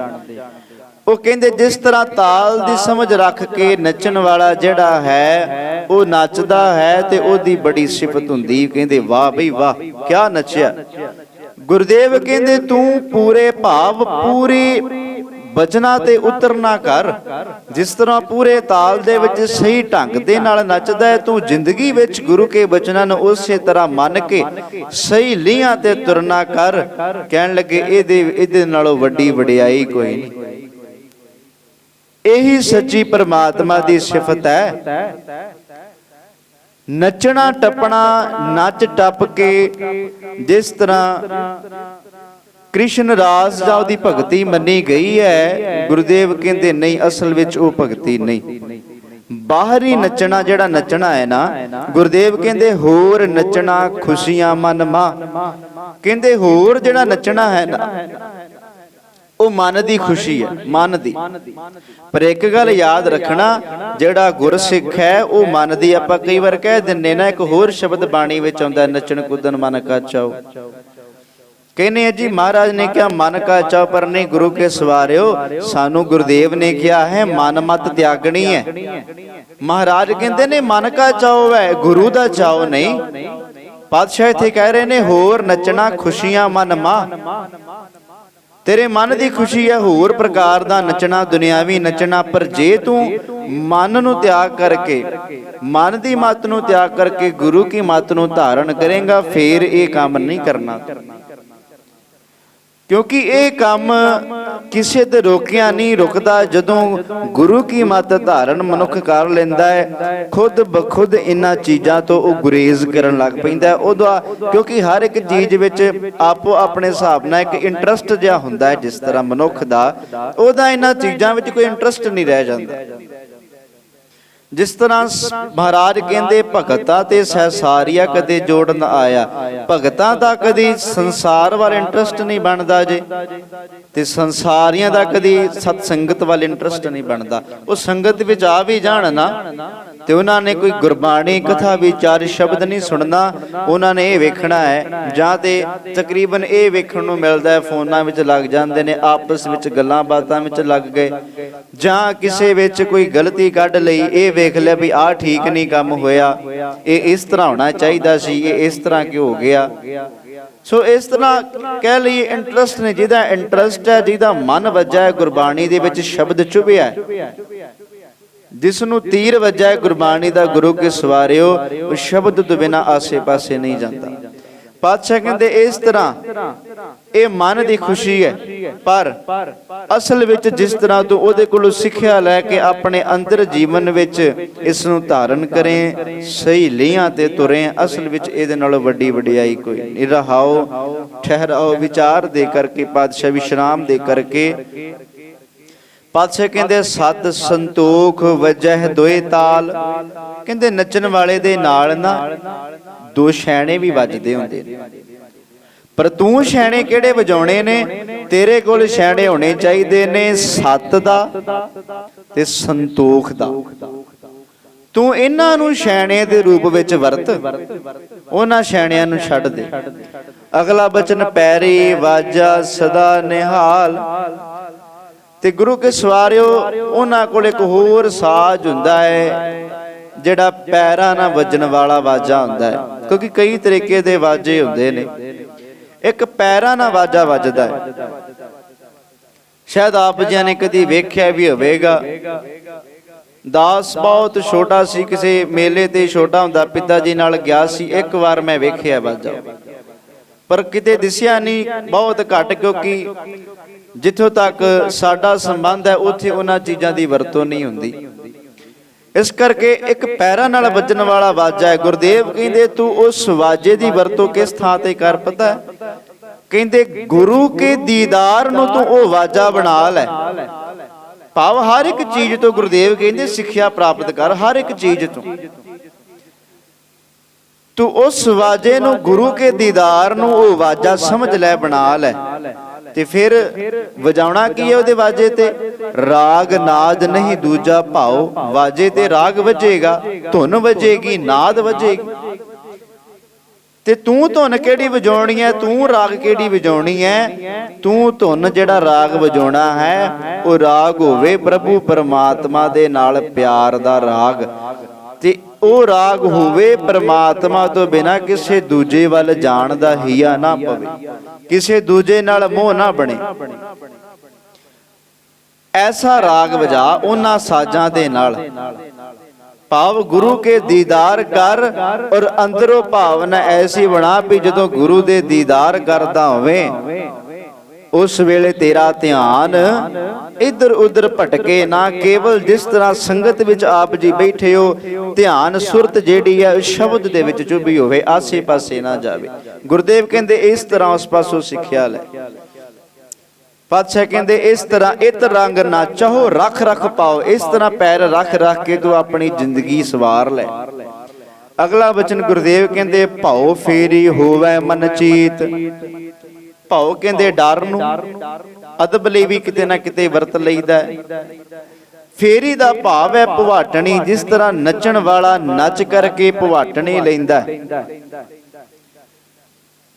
ਉਹ ਕਹਿੰਦੇ ਜਿਸ ਤਰ੍ਹਾਂ ਤਾਲ ਦੀ ਸਮਝ ਰੱਖ ਕੇ ਨੱਚਣ ਵਾਲਾ ਜਿਹੜਾ ਹੈ ਉਹ ਨੱਚਦਾ ਹੈ ਤੇ ਉਹਦੀ ਬੜੀ ਸਿਫਤ ਹੁੰਦੀ। ਕਹਿੰਦੇ ਵਾਹ ਬਈ ਵਾਹ ਕਿਆ ਨੱਚਿਆ? ਗੁਰਦੇਵ ਕਹਿੰਦੇ ਤੂੰ ਪੂਰੇ ਭਾਵ ਪੂਰੀ ਬਚਨਾ ਤੇ ਉਤਰਨਾ ਕਰ ਜਿਸ ਤਰ੍ਹਾਂ ਪੂਰੇ ਤਾਲ ਦੇ ਵਿੱਚ ਸਹੀ ਢੰਗ ਦੇ ਨਾਲ ਨੱਚਦਾ ਹੈ ਤੂੰ ਜ਼ਿੰਦਗੀ ਵਿੱਚ ਗੁਰੂ ਕੇ ਬਚਨਾਂ ਨੂੰ ਉਸੇ ਤਰ੍ਹਾਂ ਮੰਨ ਕੇ ਸਹੀ ਲੀਹਾਂ ਤੇ ਤੁਰਨਾ ਕਰ। ਕਹਿਣ ਲੱਗੇ ਇਹਦੇ ਇਹਦੇ ਨਾਲੋਂ ਵੱਡੀ ਵਡਿਆਈ ਕੋਈ ਨਹੀਂ। ਇਹੀ ਸੱਚੀ ਪ੍ਰਮਾਤਮਾ ਦੀ ਸਿਫਤ ਹੈ। ਨੱਚਣਾ ਟੱਪਣਾ ਨੱਚ ਟੱਪ ਕੇ ਜਿਸ ਤਰ੍ਹਾਂ ਕ੍ਰਿਸ਼ਨ ਰਾਸ ਜਾਂ ਉਹਦੀ ਭਗਤੀ ਮੰਨੀ ਗਈ ਹੈ। ਗੁਰਦੇਵ ਕਹਿੰਦੇ, ਨਹੀਂ, ਅਸਲ ਵਿੱਚ ਉਹ ਭਗਤੀ ਨਹੀਂ। ਬਾਹਰੀ ਨੱਚਣਾ ਜਿਹੜਾ ਨੱਚਣਾ ਹੈ ਨਾ, ਗੁਰਦੇਵ ਕਹਿੰਦੇ, ਹੋਰ ਨੱਚਣਾ ਖੁਸ਼ੀਆਂ ਮਨ ਮਾ। ਕਹਿੰਦੇ, ਹੋਰ ਜਿਹੜਾ ਨੱਚਣਾ ਹੈ ਨਾ, ਉਹ ਮਨ ਦੀ ਖੁਸ਼ੀ ਹੈ, ਮਨ ਦੀ। ਪਰ ਇੱਕ ਗੱਲ ਯਾਦ ਰੱਖਣਾ, ਜਿਹੜਾ ਗੁਰਸਿੱਖ ਹੈ, ਉਹ ਮਨ ਦੀ ਆਪਾਂ ਕਈ ਵਾਰ ਕਹਿ ਦਿੰਨੇ ਨਾ ਇੱਕ ਹੋਰ ਸ਼ਬਦ ਬਾਣੀ ਵਿੱਚ ਆਉਂਦਾ ਨੱਚਣ ਕੁੱਦਣ ਮਨ ਕਾ ਚਾਓ। ਕਹਿੰਦੇ ਆ ਜੀ, ਮਹਾਰਾਜ ਨੇ ਕਿਹਾ, ਮਨ ਕਾ ਚਾਓ ਪਰ ਨਹੀਂ ਗੁਰੂ ਕੇ ਸਵਾਰਿਓ। ਸਾਨੂੰ ਗੁਰਦੇਵ ਨੇ ਕਿਹਾ ਹੈ, ਮਨ ਮਤ ਤਿਆਗਣੀ ਹੈ। ਮਹਾਰਾਜ ਕਹਿੰਦੇ ਨੇ, ਮਨ ਕਾ ਚਾਓ ਹੈ ਗੁਰੂ ਦਾ ਚਾਓ ਨਹੀਂ। ਪਾਤਸ਼ਾਹ ਇੱਥੇ ਕਹਿ ਰਹੇ ਨੇ, ਹੋਰ ਨੱਚਣਾ ਖੁਸ਼ੀਆਂ ਮਨ ਮਾ। ਤੇਰੇ ਮਨ ਦੀ ਖੁਸ਼ੀ ਹੈ, ਹੋਰ ਪ੍ਰਕਾਰ ਦਾ ਨੱਚਣਾ, ਦੁਨਿਆਵੀ ਨੱਚਣਾ। ਪਰ ਜੇ ਤੂੰ ਮਨ ਨੂੰ ਤਿਆਗ ਕਰਕੇ, ਮਨ ਦੀ ਮਤ ਨੂੰ ਤਿਆਗ ਕਰਕੇ ਗੁਰੂ ਕੀ ਮਤ ਨੂੰ ਧਾਰਨ ਕਰੇਗਾ, ਫੇਰ ਇਹ ਕੰਮ ਨਹੀਂ ਕਰਨਾ। ਕਿਉਂਕਿ ਇਹ ਕੰਮ ਕਿਸੇ ਤੇ ਰੋਕਿਆ ਨਹੀਂ ਰੁਕਦਾ, ਜਦੋਂ ਗੁਰੂ ਕੀ ਮਤ ਧਾਰਨ ਮਨੁੱਖ ਕਰ ਲੈਂਦਾ ਹੈ, ਖੁਦ ਬਖੁਦ ਇਹਨਾਂ ਚੀਜ਼ਾਂ ਤੋਂ ਉਹ ਗੁਰੇਜ਼ ਕਰਨ ਲੱਗ ਪੈਂਦਾ ਹੈ। ਉਹਦਾ ਕਿਉਂਕਿ ਹਰ ਇੱਕ ਚੀਜ਼ ਵਿੱਚ ਆਪੋ ਆਪਣੇ ਹਿਸਾਬ ਨਾਲ ਇੱਕ ਇੰਟਰਸਟ ਜਿਹਾ ਹੁੰਦਾ ਹੈ, ਜਿਸ ਤਰ੍ਹਾਂ ਮਨੁੱਖ ਦਾ, ਉਹਦਾ ਇਹਨਾਂ ਚੀਜ਼ਾਂ ਵਿੱਚ ਕੋਈ ਇੰਟਰਸਟ ਨਹੀਂ ਰਹਿ ਜਾਂਦਾ। ਜਿਸ ਤਰ੍ਹਾਂ ਮਹਾਰਾਜ ਕਹਿੰਦੇ, ਭਗਤਾਂ ਤੇ ਸਹਸਾਰੀਆ ਕਦੇ ਜੋੜ ਨਾ ਆਇਆ। ਭਗਤਾਂ ਦਾ ਕਦੀ ਸੰਸਾਰ ਵੱਲ ਇੰਟਰਸਟ ਨਹੀਂ ਬਣਦਾ ਜੇ। ਤੇ ਸੰਸਾਰੀਆਂ ਦਾ ਕਦੀ ਸਤ ਸੰਗਤ ਵੱਲ ਇੰਟਰਸਟ ਨਹੀਂ ਬਣਦਾ। ਉਹ ਸੰਗਤ ਵਿੱਚ ਆ ਵੀ ਜਾਣ ਨਾ, ਤੇ ਉਹਨਾਂ ਨੇ ਕੋਈ ਗੁਰਬਾਣੀ ਕਥਾ ਵਿਚਾਰ ਸ਼ਬਦ ਨਹੀਂ ਸੁਣਨਾ, ਉਹਨਾਂ ਨੇ ਇਹ ਵੇਖਣਾ ਹੈ, ਜਾਂ ਤੇ ਤਕਰੀਬਨ ਇਹ ਵੇਖਣ ਨੂੰ ਮਿਲਦਾ ਹੈ, ਫੋਨਾਂ ਵਿੱਚ ਲੱਗ ਜਾਂਦੇ ਨੇ, ਆਪਸ ਵਿੱਚ ਗੱਲਾਂ ਬਾਤਾਂ ਵਿੱਚ ਲੱਗ ਗਏ, ਜਾਂ ਕਿਸੇ ਵਿੱਚ ਕੋਈ ਗਲਤੀ ਕੱਢ ਲਈ, ਇਹ ਵੇਖ ਲਿਆ ਵੀ ਆਹ ਠੀਕ ਨਹੀਂ ਕੰਮ ਹੋਇਆ। ਇਹ ਇਸ ਤਰ੍ਹਾਂ ਹੋਣਾ ਚਾਹੀਦਾ ਸੀ, ਇਹ ਇਸ ਤਰ੍ਹਾਂ ਕਿਉਂ ਹੋ ਗਿਆ? ਸੋ ਇਸ ਤਰ੍ਹਾਂ ਕਹਿ ਲਈ ਇੰਟਰਸਟ ਨੇ, ਜਿਹਦਾ ਇੰਟਰਸਟ ਹੈ, ਜਿਹਦਾ ਮਨ ਵੱਜਾ ਹੈ ਗੁਰਬਾਣੀ ਦੇ ਵਿੱਚ ਸ਼ਬਦ ਚੁਭਿਆ ਹੈ। ਜਿਸ ਨੂੰ ਤੀਰ ਵੱਜਾ ਹੈ ਗੁਰਬਾਣੀ ਦਾ ਗੁਰੂ ਕੇ ਸਵਾਰਿਓ, ਉਹ ਸ਼ਬਦ ਤੋਂ ਬਿਨਾ ਆਸੇ-ਪਾਸੇ ਨਹੀਂ ਜਾਂਦਾ। ਪਾਤਸ਼ਾਹ ਕਹਿੰਦੇ ਇਸ ਤਰ੍ਹਾਂ ਇਹ ਮਨ ਦੀ ਖੁਸ਼ੀ ਹੈ। ਪਰ ਅਸਲ ਵਿੱਚ ਜਿਸ ਤਰ੍ਹਾਂ ਤੂੰ ਉਹਦੇ ਕੋਲੋਂ ਸਿੱਖਿਆ ਲੈ ਕੇ ਆਪਣੇ ਅੰਦਰ ਜੀਵਨ ਵਿੱਚ ਇਸ ਨੂੰ ਧਾਰਨ ਕਰੇ ਸਹੀ ਲੀਹਾਂ ਤੇ ਤੁਰੇ ਅਸਲ ਵਿੱਚ ਇਹਦੇ ਨਾਲੋਂ ਵੱਡੀ ਵਡਿਆਈ ਕੋਈ ਨਹੀਂ। ਰਹਾਓ ਠਹਿਰਾਓ ਵਿਚਾਰ ਦੇ ਕਰਕੇ ਪਾਤਸ਼ਾਹ ਵਿਸ਼ਰਾਮ ਦੇ ਕਰਕੇ ਪਾਤਸ਼ਾਹ ਕਹਿੰਦੇ ਸਤ ਸੰਤੋਖ ਵਜਹ ਦੋਏ ਤਾਲ। ਕਹਿੰਦੇ ਨੱਚਣ ਵਾਲੇ ਦੇ ਨਾਲ ਨਾ। ਦੋ ਛੈਣੇ ਵੀ ਵੱਜਦੇ ਹੁੰਦੇ ਨੇ। ਪਰ ਤੂੰ ਛੈਣੇ ਕਿਹੜੇ ਵਜਾਉਣੇ ਨੇ? ਤੇਰੇ ਕੋਲ ਛੈਣੇ ਹੋਣੇ ਚਾਹੀਦੇ ਨੇ ਸਤ ਦਾ ਤੇ ਸੰਤੋਖ ਦਾ। ਤੂੰ ਇਹਨਾਂ ਨੂੰ ਛੈਣੇ ਦੇ ਰੂਪ ਵਿੱਚ ਵਰਤ। ਉਹਨਾਂ ਛੈਣਿਆਂ ਨੂੰ ਛੱਡ ਦੇ। ਅਗਲਾ ਬਚਨ, ਪੈਰੀ ਵਾਜਾ ਸਦਾ ਨਿਹਾਲ। ਤੇ ਗੁਰੂ ਕੇ ਸਵਾਰਿਓ, ਉਹਨਾਂ ਕੋਲ ਇੱਕ ਹੋਰ ਸਾਜ਼ ਹੁੰਦਾ ਹੈ। ਜਿਹੜਾ ਪੈਰਾਂ ਨਾਲ ਵੱਜਣ ਵਾਲਾ ਵਾਜਾ ਹੁੰਦਾ ਹੈ, ਕਿਉਂਕਿ ਕਈ ਤਰੀਕੇ ਦੇ ਵਾਜੇ ਹੁੰਦੇ ਨੇ। ਇੱਕ ਪੈਰਾਂ ਨਾਲ ਵਾਜਾ ਵੱਜਦਾ ਹੈ। ਸ਼ਾਇਦ ਆਪ ਜੀ ਨੇ ਕਦੀ ਵੇਖਿਆ ਵੀ ਹੋਵੇਗਾ। ਦਾਸ ਬਹੁਤ ਛੋਟਾ ਸੀ, ਕਿਸੇ ਮੇਲੇ ਤੇ ਛੋਟਾ ਹੁੰਦਾ, ਪਿਤਾ ਜੀ ਨਾਲ ਗਿਆ ਸੀ, ਇੱਕ ਵਾਰ ਮੈਂ ਵੇਖਿਆ ਵਾਜਾ। ਪਰ ਕਿਤੇ ਦਿਸਿਆ ਨਹੀਂ, ਬਹੁਤ ਘੱਟ, ਕਿਉਂਕਿ ਜਿੱਥੋਂ ਤੱਕ ਸਾਡਾ ਸੰਬੰਧ ਹੈ, ਉੱਥੇ ਉਹਨਾਂ ਚੀਜ਼ਾਂ ਦੀ ਵਰਤੋਂ ਨਹੀਂ ਹੁੰਦੀ। ਇਸ ਕਰਕੇ ਇੱਕ ਪੈਰਾਂ ਨਾਲ ਵੱਜਣ ਵਾਲਾ ਵਾਜਾ ਹੈ। ਗੁਰਦੇਵ ਕਹਿੰਦੇ, ਤੂੰ ਉਸ ਵਾਜੇ ਦੀ ਵਰਤੋਂ ਕਿਸ ਥਾਂ ਤੇ ਕਰ? ਪਤਾ ਹੈ? ਕਹਿੰਦੇ, ਗੁਰੂ ਕੇ ਦੀਦਾਰ ਨੂੰ ਤੂੰ ਉਹ ਵਾਜਾ ਬਣਾ ਲੈ। ਭਾਵ ਹਰ ਇੱਕ ਚੀਜ਼ ਤੋਂ ਗੁਰਦੇਵ ਕਹਿੰਦੇ, ਸਿੱਖਿਆ ਪ੍ਰਾਪਤ ਕਰ ਹਰ ਇੱਕ ਚੀਜ਼ ਤੋਂ। ਤੂੰ ਉਸ ਵਾਜੇ ਨੂੰ ਗੁਰੂ ਕੇ ਦੀਦਾਰ ਨੂੰ ਉਹ ਵਾਜਾ ਸਮਝ ਲੈ, ਬਣਾ ਲੈ। ਤੇ ਫਿਰ ਵਜਾਉਣਾ ਕੀ ਹੈ ਉਹਦੇ ਵਾਜੇ ਤੇ? ਰਾਗ ਨਾਦ ਨਹੀਂ, ਦੂਜਾ ਭਾਉ। ਵਾਜੇ ਤੇ ਰਾਗ ਵੱਜੇਗਾ, ਧੁਨ ਵੱਜੇਗੀ, ਨਾਦ ਵੱਜੇਗੀ। ਤੇ ਤੂੰ ਧੁਨ ਕਿਹੜੀ ਵਜਾਉਣੀ ਹੈ? ਤੂੰ ਰਾਗ ਕਿਹੜੀ ਵਜਾਉਣੀ ਹੈ? ਤੂੰ ਧੁਨ ਜਿਹੜਾ ਰਾਗ ਵਜਾਉਣਾ ਹੈ, ਉਹ ਰਾਗ ਹੋਵੇ ਪ੍ਰਭੂ ਪਰਮਾਤਮਾ ਦੇ ਨਾਲ ਪਿਆਰ ਦਾ ਰਾਗ। ਤੇ ਉਹ ਰਾਗ ਹੋਵੇ ਪਰਮਾਤਮਾ ਤੋਂ ਬਿਨਾ ਕਿਸੇ ਦੂਜੇ ਵੱਲ ਜਾਣ ਦਾ ਹੀਆ ਨਾ ਪਵੇ। ਕਿਸੇ ਦੂਜੇ ਨਾਲ ਮੋਹ ਨਾ ਬਣੇ। ਐਸਾ ਰਾਗ ਵਜਾ ਉਹਨਾਂ ਸਾਜ਼ਾਂ ਦੇ ਨਾਲ। ਭਾਵ ਗੁਰੂ ਕੇ ਦੀਦਾਰ ਕਰ ਔਰ ਅੰਦਰੋਂ ਭਾਵਨਾ ਐਸੀ ਬਣਾ ਵੀ ਜਦੋਂ ਗੁਰੂ ਦੇ ਦੀਦਾਰ ਕਰਦਾ ਹੋਵੇ ਉਸ ਵੇਲੇ ਤੇਰਾ ਧਿਆਨ ਇਧਰ ਉਧਰ ਭਟਕੇ ਨਾ, ਕੇਵਲ ਜਿਸ ਤਰ੍ਹਾਂ ਸੰਗਤ ਵਿੱਚ ਆਪ ਜੀ ਬੈਠੇ ਹੋ, ਧਿਆਨ ਸੁਰਤ ਜਿਹੜੀ ਹੈ ਸ਼ਬਦ ਦੇ ਵਿੱਚ ਚੁੱਭੀ ਹੋਵੇ, ਆਸੇ-ਪਾਸੇ ਨਾ ਜਾਵੇ। ਗੁਰਦੇਵ ਕਹਿੰਦੇ, ਇਸ ਤਰ੍ਹਾਂ ਉਸ ਪਾਸੋਂ ਸਿੱਖਿਆ ਲੈ। ਪਾਤਸ਼ਾਹ ਕਹਿੰਦੇ, ਇਸ ਤਰ੍ਹਾਂ ਇਤ ਰੰਗ ਨਾ ਚਾਹੋ ਰੱਖ ਰੱਖ ਪਾਓ, ਇਸ ਤਰ੍ਹਾਂ ਪੈਰ ਰੱਖ ਰੱਖ ਕੇ ਤੂੰ ਆਪਣੀ ਜ਼ਿੰਦਗੀ ਸਵਾਰ ਲੈ। ਅਗਲਾ ਬਚਨ ਗੁਰਦੇਵ ਕਹਿੰਦੇ, ਭਉ ਫੇਰੀ ਹੋਵੇ ਮਨ ਚੀਤ। ਭਉ ਕਹਿੰਦੇ ਡਰ ਨੂੰ ਅਦਬ ਲਈ ਵੀ ਕਿਤੇ ਨਾ ਕਿਤੇ ਵਰਤ ਲਈਦਾ ਹੈ। ਫੇਰੀ ਦਾ ਭਾਵ ਹੈ ਭਵਾਟਣੀ ਜਿਸ ਤਰ੍ਹਾਂ ਨੱਚਣ ਵਾਲਾ ਨੱਚ ਕਰਕੇ ਭਵਾਟਣੀ ਲੈਂਦਾ ਹੈ।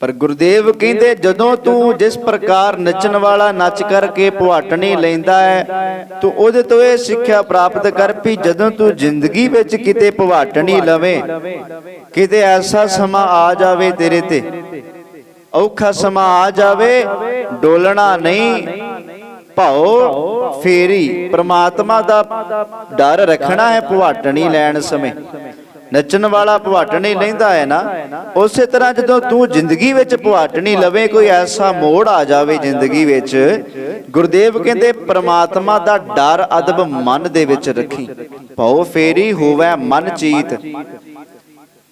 ਪਰ ਗੁਰਦੇਵ ਕਹਿੰਦੇ ਜਦੋਂ ਤੂੰ ਜਿਸ ਪ੍ਰਕਾਰ ਨੱਚਣ ਵਾਲਾ ਨੱਚ ਕਰਕੇ ਭਵਾਟਣੀ ਲੈਂਦਾ ਹੈ ਤੂੰ ਉਹਦੇ ਤੋਂ ਇਹ ਸਿੱਖਿਆ ਪ੍ਰਾਪਤ ਕਰ ਵੀ ਜਦੋਂ ਤੂੰ ਜ਼ਿੰਦਗੀ ਵਿੱਚ ਕਿਤੇ ਭਵਾਟਣੀ ਲਵੇਂ ਕਿਤੇ ਐਸਾ ਸਮਾਂ ਆ ਜਾਵੇ ਤੇਰੇ ਤੇ ਔਖਾ ਸਮਾਂ ਆ ਜਾਵੇ, ਡੋਲਣਾ ਨਹੀਂ, ਭਾਉ ਫੇਰੀ, ਪ੍ਰਮਾਤਮਾ ਦਾ ਡਰ ਰੱਖਣਾ ਹੈ ਭਵਾਟਣੀ ਲੈਣ ਸਮੇਂ। ਨੱਚਣ ਵਾਲਾ ਭਵਾਟਣੀ ਲੈਂਦਾ ਹੈ ਨਾ, ਉਸੇ ਤਰ੍ਹਾਂ ਜਦੋਂ ਤੂੰ ਜ਼ਿੰਦਗੀ ਵਿੱਚ ਭਵਾਟਣੀ ਲਵੇ, ਕੋਈ ਐਸਾ ਮੋੜ ਆ ਜਾਵੇ ਜ਼ਿੰਦਗੀ ਵਿੱਚ, ਗੁਰਦੇਵ ਕਹਿੰਦੇ ਪ੍ਰਮਾਤਮਾ ਦਾ ਡਰ ਅਦਬ ਮਨ ਦੇ ਵਿੱਚ ਰੱਖੀ। ਭਾਉ ਫੇਰੀ ਹੋਵੇ ਮਨ ਚੀਤ।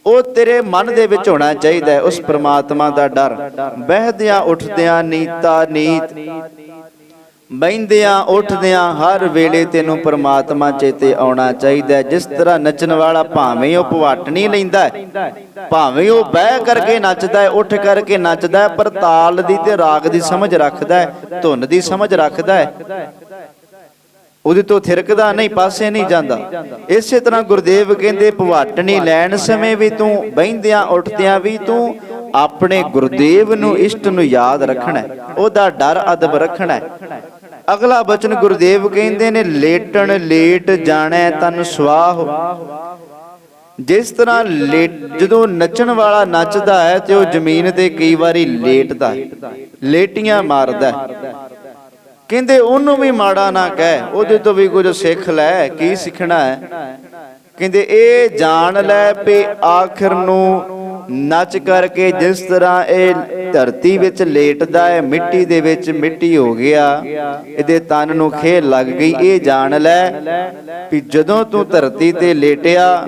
ਉਹ ਤੇਰੇ ਮਨ ਦੇ ਵਿੱਚ ਹੋਣਾ ਚਾਹੀਦਾ ਉਸ ਪ੍ਰਮਾਤਮਾ ਦਾ ਡਰ। ਬਹਿਦਿਆਂ, ਉੱਠਦਿਆਂ ਨੀਤਾ ਨੀਤ। ਬੈੰਦਿਆਂ ਉੱਠਦਿਆਂ ਹਰ ਵੇਲੇ ਤੈਨੂੰ ਪ੍ਰਮਾਤਮਾ ਚੇਤੇ ਆਉਣਾ ਚਾਹੀਦਾ ਜਿਸ ਤਰ੍ਹਾਂ ਨੱਚਣ ਵਾਲਾ ਭਾਵੇਂ ਉਹ ਭਵਾਟਣੀ ਲੈਂਦਾ ਭਾਵੇਂ ਉਹ ਬਹਿ ਕਰਕੇ ਨੱਚਦਾ ਹੈ, ਉੱਠ ਕਰਕੇ ਨੱਚਦਾ ਹੈ, ਪਰ ਤਾਲ ਦੀ ਤੇ ਰਾਗ ਦੀ ਸਮਝ ਰੱਖਦਾ ਹੈ, ਧੁਨ ਦੀ ਸਮਝ ਰੱਖਦਾ ਹੈ। ਉਹਦੇ ਤੋਂ ਥਿਰਕਦਾ ਨਹੀਂ, ਪਾਸੇ ਨਹੀਂ ਜਾਂਦਾ। ਇਸੇ ਤਰ੍ਹਾਂ ਗੁਰਦੇਵ ਕਹਿੰਦੇ ਭਵਾਟਣੀ ਲੈਣ ਸਮੇਂ ਵੀ ਤੂੰ ਬੈੰਦਿਆਂ ਉੱਠਦਿਆਂ ਵੀ ਤੂੰ ਆਪਣੇ ਗੁਰਦੇਵ ਨੂੰ ਇਸ਼ਟ ਨੂੰ ਯਾਦ ਰੱਖਣਾ ਉਹਦਾ ਡਰ ਅਦਬ ਰੱਖਣਾ ਅਗਲਾ ਬਚਨ ਗੁਰਦੇਵ ਕਹਿੰਦੇ ਨੇ, ਲੇਟਣ ਲੇਟ ਜਾਣੈ ਤਨ ਸਵਾਹ। ਜਿਸ ਤਰ੍ਹਾਂ ਜਦੋਂ ਨੱਚਣ ਵਾਲਾ ਨੱਚਦਾ ਹੈ ਤੇ ਉਹ ਜ਼ਮੀਨ ਤੇ ਕਈ ਵਾਰੀ ਲੇਟਦਾ ਹੈ, ਲੇਟੀਆਂ ਮਾਰਦਾ ਹੈ। ਕਹਿੰਦੇ ਉਹਨੂੰ ਵੀ ਮਾੜਾ ਨਾ ਕਹਿ, ਉਹਦੇ ਤੋਂ ਵੀ ਕੁਝ ਸਿੱਖ ਲੈ, ਕੀ ਸਿੱਖਣਾ ਹੈ? ਕਹਿੰਦੇ, ਇਹ ਜਾਣ ਲੈ ਵੀ ਆਖਰ ਨੂੰ ਨੱਚ ਕਰਕੇ ਜਿਸ ਤਰ੍ਹਾਂ ਇਹ ਧਰਤੀ ਵਿੱਚ ਲੇਟਦਾ ਹੈ, ਮਿੱਟੀ ਦੇ ਵਿੱਚ ਮਿੱਟੀ ਹੋ ਗਿਆ, ਇਹਦੇ ਤਨ ਨੂੰ ਖੇ ਲੱਗ ਗਈ, ਇਹ ਜਾਣ ਲੈ ਵੀ ਜਦੋਂ ਤੂੰ ਧਰਤੀ ਤੇ ਲੇਟਿਆ,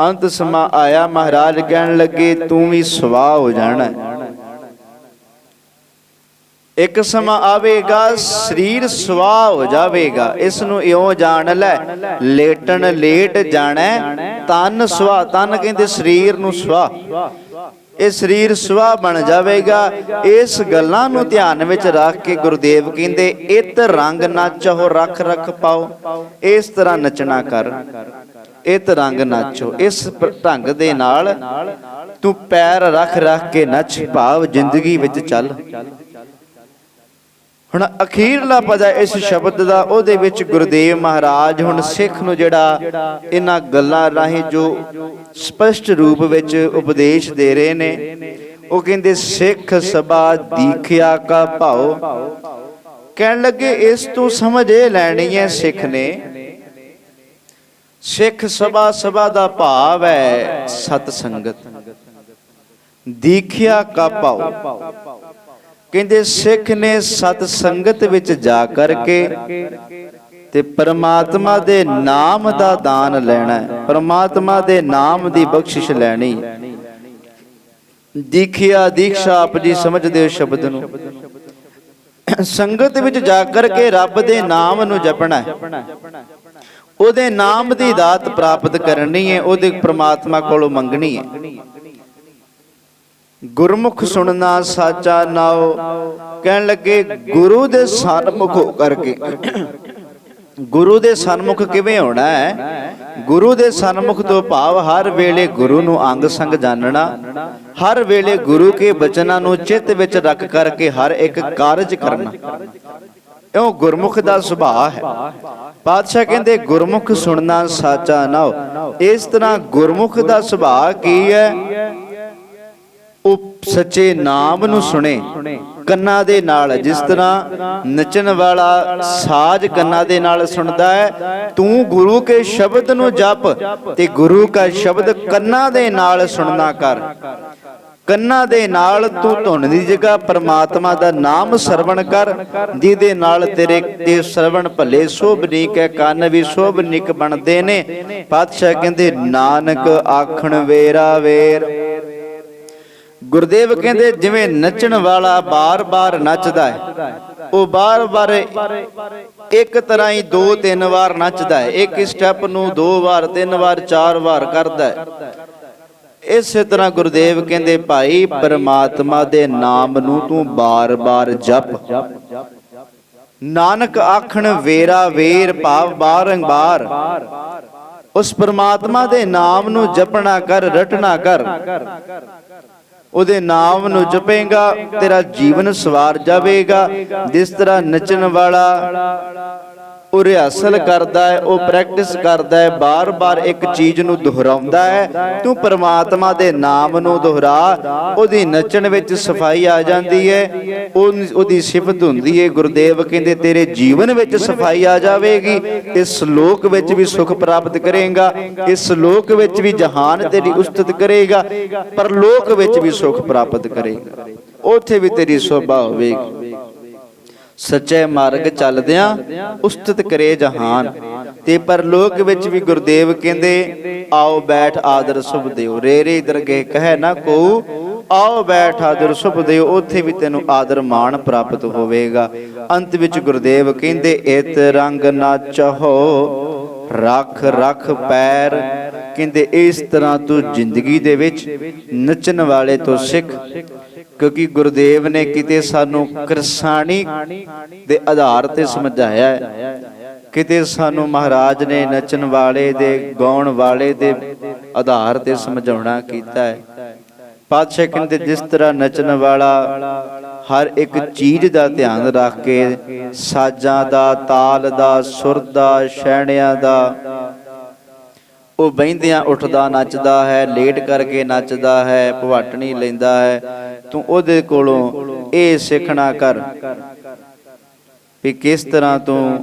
ਅੰਤ ਸਮਾ ਆਇਆ ਮਹਾਰਾਜ ਕਹਿਣ ਲੱਗੇ, ਤੂੰ ਵੀ ਸਵਾਹ ਹੋ ਜਾਣਾ। ਇੱਕ ਸਮਾਂ ਆਵੇਗਾ, ਸਰੀਰ ਸਵਾਹ ਹੋ ਜਾਵੇਗਾ। ਇਸ ਨੂੰ ਇਉਂ ਜਾਣ ਲੈ, ਲੇਟਣ ਲੇਟ ਜਾਣੈ, ਤਨ ਸਵਾਹ ਤਨ ਕਹਿੰਦੇ ਸਰੀਰ ਨੂੰ ਸਵਾਹ ਇਹ ਸਰੀਰ ਸਵਾਹ ਬਣ ਜਾਵੇਗਾ। ਇਸ ਗੱਲਾਂ ਨੂੰ ਧਿਆਨ ਵਿੱਚ ਰੱਖ ਕੇ ਗੁਰਦੇਵ ਕਹਿੰਦੇ, ਇਤ ਰੰਗ ਨਾ ਚਾਹੋ, ਰੱਖ ਰੱਖ ਪਾਓ। ਇਸ ਤਰ੍ਹਾਂ ਨੱਚਣਾ ਕਰ। ਇਤ ਰੰਗ ਨਾਚੋ ਇਸ ਢੰਗ ਦੇ ਨਾਲ ਤੂੰ ਪੈਰ ਰੱਖ ਰੱਖ ਕੇ ਨੱਚ ਭਾਵ ਜ਼ਿੰਦਗੀ ਵਿੱਚ ਚੱਲ। ਹੁਣ ਅਖੀਰਲਾ ਪਦਾ ਇਸ ਸ਼ਬਦ ਦਾ, ਉਹਦੇ ਵਿੱਚ ਗੁਰਦੇਵ ਮਹਾਰਾਜ ਹੁਣ ਸਿੱਖ ਨੂੰ ਜਿਹੜਾ ਇਹਨਾਂ ਗੱਲਾਂ ਰਾਹੀਂ ਜੋ ਸਪਸ਼ਟ ਰੂਪ ਵਿੱਚ ਉਪਦੇਸ਼ ਦੇ ਰਹੇ ਨੇ, ਉਹ ਕਹਿੰਦੇ, ਸਿੱਖ ਸਭਾ ਦੀਖਿਆ ਕਾ ਭਾਉ। ਕਹਿਣ ਲੱਗੇ, ਇਸ ਤੋਂ ਸਮਝ ਇਹ ਲੈਣੀ ਹੈ ਸਿੱਖ ਨੇ, ਸਿੱਖ ਸਭਾ ਸਭਾ ਦਾ ਭਾਵ ਹੈ ਸਤ ਸੰਗਤ ਦੀਖਿਆ ਕਾ ਭਾਉ। ਕਹਿੰਦੇ ਸਿੱਖ ਨੇ ਸਤ ਸੰਗਤ ਵਿੱਚ ਜਾ ਕਰਕੇ ਤੇ ਪਰਮਾਤਮਾ ਦੇ ਨਾਮ ਦਾ ਦਾਨ ਲੈਣਾ ਹੈ। ਪਰਮਾਤਮਾ ਦੇ ਨਾਮ ਦੀ ਬਖਸ਼ਿਸ਼ ਲੈਣੀ। ਦੀਖਿਆ, ਦੀਕਸ਼ਾ ਆਪ ਜੀ ਸਮਝਦੇ ਹੋ ਸ਼ਬਦ ਨੂੰ। ਸੰਗਤ ਵਿੱਚ ਜਾ ਕਰਕੇ ਰੱਬ ਦੇ ਨਾਮ ਨੂੰ ਜਪਣਾ ਹੈ। ਉਹਦੇ ਨਾਮ ਦੀ ਦਾਤ ਪ੍ਰਾਪਤ ਕਰਨੀ ਹੈ, ਉਹਦੇ ਪ੍ਰਮਾਤਮਾ ਕੋਲੋਂ ਮੰਗਣੀ ਹੈ। ਗੁਰਮੁਖ ਸੁਣਨਾ ਸਾਚਾ ਨਾਉ। ਕਹਿਣ ਲੱਗੇ, ਗੁਰੂ ਦੇ ਸਨਮੁਖ ਹੋ ਕਰਕੇ। ਗੁਰੂ ਦੇ ਸਨਮੁਖ ਕਿਵੇਂ ਹੋਣਾ ਹੈ? ਗੁਰੂ ਦੇ ਸਨਮੁਖ ਤੋਂ ਭਾਵ ਹਰ ਵੇਲੇ ਗੁਰੂ ਨੂੰ ਅੰਗ ਸੰਗ ਜਾਣਨਾ ਹਰ ਵੇਲੇ ਗੁਰੂ ਕੇ ਬਚਨਾਂ ਨੂੰ ਚਿੱਤ ਵਿੱਚ ਰੱਖ ਕਰਕੇ ਹਰ ਇੱਕ ਕਾਰਜ ਕਰਨਾ। ਇਹ ਗੁਰਮੁਖ ਦਾ ਸੁਭਾਅ ਹੈ। ਪਾਤਸ਼ਾਹ ਕਹਿੰਦੇ, ਗੁਰਮੁਖ ਸੁਣਨਾ ਸਾਚਾ ਨਾਉ। ਇਸ ਤਰ੍ਹਾਂ ਗੁਰਮੁਖ ਦਾ ਸੁਭਾਅ ਕੀ ਹੈ? ਉਹ ਸੱਚੇ ਨਾਮ ਨੂੰ ਸੁਣੇ, ਕੰਨਾਂ ਦੇ ਨਾਲ ਜਿਸ ਤਰ੍ਹਾਂ ਨਚਣ ਵਾਲਾ ਸਾਜ਼ ਕੰਨਾਂ ਦੇ ਨਾਲ ਸੁਣਦਾ ਹੈ, ਤੂੰ ਗੁਰੂ ਕੇ ਸ਼ਬਦ ਨੂੰ ਜਪ ਤੇ ਗੁਰੂ ਦਾ ਸ਼ਬਦ ਕੰਨਾਂ ਦੇ ਨਾਲ ਸੁਣਨਾ ਕਰ। ਕੰਨਾਂ ਦੇ ਨਾਲ ਤੂੰ ਧੁਨ ਦੀ ਜਗ੍ਹਾ ਪ੍ਰਮਾਤਮਾ ਦਾ ਨਾਮ ਸਰਵਣ ਕਰ, ਜਿਹਦੇ ਨਾਲ ਤੇਰੇ ਤੇ ਸਰਵਣ ਭਲੇ ਸੋਭਨੀਕ ਹੈ, ਕੰਨ ਵੀ ਸੋਭਨੀਕ ਬਣਦੇ ਨੇ। ਪਾਤਸ਼ਾਹ ਕਹਿੰਦੇ, ਨਾਨਕ ਆਖਣ ਵੇਰਾ ਵੇਰ। ਗੁਰਦੇਵ ਕਹਿੰਦੇ, ਜਿਵੇਂ ਨੱਚਣ ਵਾਲਾ ਬਾਰ-ਬਾਰ ਨੱਚਦਾ ਹੈ, ਉਹ ਬਾਰ-ਬਾਰ ਇੱਕ ਤਰ੍ਹਾਂ ਹੀ ਦੋ ਤਿੰਨ ਵਾਰ ਨੱਚਦਾ ਹੈ। ਇੱਕ ਸਟੈਪ ਨੂੰ ਦੋ ਵਾਰ, ਤਿੰਨ ਵਾਰ, ਚਾਰ ਵਾਰ ਕਰਦਾ ਹੈ। ਇਸੇ ਤਰ੍ਹਾਂ ਗੁਰਦੇਵ ਕਹਿੰਦੇ, ਭਾਈ ਪਰਮਾਤਮਾ ਦੇ ਨਾਮ ਨੂੰ ਤੂੰ ਬਾਰ-ਬਾਰ ਜਪ। ਨਾਨਕ ਆਖਣ, ਵੇਰਾ, ਵੇਰ, ਭਾਵ ਬਾਰੰਬਾਰ ਉਸ ਪਰਮਾਤਮਾ ਦੇ ਨਾਮ ਨੂੰ ਜਪਣਾ ਕਰ, ਰਟਣਾ ਕਰ। ਉਹਦੇ ਨਾਮ ਨੂੰ ਜਪੇਗਾ ਤੇਰਾ ਜੀਵਨ ਸਵਾਰ ਜਾਵੇਗਾ ਜਿਸ ਤਰ੍ਹਾਂ ਨੱਚਣ ਵਾਲਾ ਉਹ ਰਿਹਰਸਲ ਕਰਦਾ ਹੈ, ਉਹ ਪ੍ਰੈਕਟਿਸ ਕਰਦਾ ਹੈ, ਬਾਰ-ਬਾਰ ਇੱਕ ਚੀਜ਼ ਨੂੰ ਦੁਹਰਾਉਂਦਾ ਹੈ। ਤੂੰ ਪਰਮਾਤਮਾ ਦੇ ਨਾਮ ਨੂੰ ਦੁਹਰਾ, ਉਹਦੀ ਨੱਚਣ ਵਿੱਚ ਸਫ਼ਾਈ ਆ ਜਾਂਦੀ ਹੈ, ਉਹ ਉਹਦੀ ਸਿਫਤ ਹੁੰਦੀ ਹੈ, ਗੁਰਦੇਵ ਕਹਿੰਦੇ ਤੇਰੇ ਜੀਵਨ ਵਿੱਚ ਸਫ਼ਾਈ ਆ ਜਾਵੇਗੀ, ਇਸ ਲੋਕ ਵਿੱਚ ਵੀ ਸੁਖ ਪ੍ਰਾਪਤ ਕਰੇਗਾ, ਇਸ ਲੋਕ ਵਿੱਚ ਵੀ ਜਹਾਨ ਤੇਰੀ ਉਸਤਤ ਕਰੇਗਾ, ਪਰ ਲੋਕ ਵਿੱਚ ਵੀ ਸੁਖ ਪ੍ਰਾਪਤ ਕਰੇਗਾ। ਉੱਥੇ ਵੀ ਤੇਰੀ ਸੋਭਾ ਹੋਵੇਗੀ। ਸੱਚੇ ਮਾਰਗ ਚੱਲਦਿਆਂ ਉਸਤਤ ਕਰੇ ਜਹਾਨ। ਤੇ ਪਰਲੋਕ ਵਿੱਚ ਵੀ ਗੁਰਦੇਵ ਕਹਿੰਦੇ ਆਓ ਬੈਠ ਆਦਰ ਸੁਭ ਦਿਓ। ਰੇ ਰੇ ਦਰਗੇ ਕਹੈ ਨਾ ਕੋ ਆਓ ਬੈਠ ਆਦਰ ਸੁਭ ਦਿਓ। ਉੱਥੇ ਵੀ ਤੈਨੂੰ ਆਦਰ ਮਾਣ ਪ੍ਰਾਪਤ ਹੋਵੇਗਾ। ਅੰਤ ਵਿੱਚ ਗੁਰਦੇਵ ਕਹਿੰਦੇ ਇਤ ਰੰਗ ਨਾ ਚਾਹੋ ਰੱਖ ਰੱਖ ਪੈਰ। ਕਹਿੰਦੇ ਇਸ ਤਰ੍ਹਾਂ ਤੂੰ ਜ਼ਿੰਦਗੀ ਦੇ ਵਿੱਚ ਨੱਚਣ ਵਾਲੇ ਤੋਂ ਸਿੱਖ। ਕਿਉਂਕਿ ਗੁਰਦੇਵ ਨੇ ਕਿਤੇ ਸਾਨੂੰ ਕਿਰਸਾਣੀ ਦੇ ਆਧਾਰ ਤੇ ਸਮਝਾਇਆ ਹੈ। ਕਿਤੇ ਸਾਨੂੰ ਮਹਾਰਾਜ ਨੇ ਨੱਚਣ ਵਾਲੇ ਦੇ ਗਾਉਣ ਵਾਲੇ ਦੇ ਆਧਾਰ ਤੇ ਸਮਝਾਉਣਾ ਕੀਤਾ ਹੈ। ਪਾਤਸ਼ਾਹ ਕਹਿੰਦੇ ਜਿਸ ਤਰ੍ਹਾਂ ਨੱਚਣ ਵਾਲਾ ਹਰ ਇੱਕ ਚੀਜ਼ ਦਾ ਧਿਆਨ ਰੱਖ ਕੇ ਸਾਜ਼ਾਂ ਦਾ ਤਾਲ ਦਾ ਸੁਰ ਦਾ ਸ਼ੈਣਿਆਂ ਦਾ ਉਹ ਬੈੰਦਿਆਂ ਉੱਠਦਾ ਨੱਚਦਾ ਹੈ ਲੇਟ ਕਰਕੇ ਨੱਚਦਾ ਹੈ ਭਵਾਟਣੀ ਲੈਂਦਾ ਹੈ। ਤੂੰ ਉਹਦੇ ਕੋਲੋਂ ਇਹ ਸਿੱਖਣਾ ਕਰ ਵੀ ਕਿਸ ਤਰ੍ਹਾਂ ਤੂੰ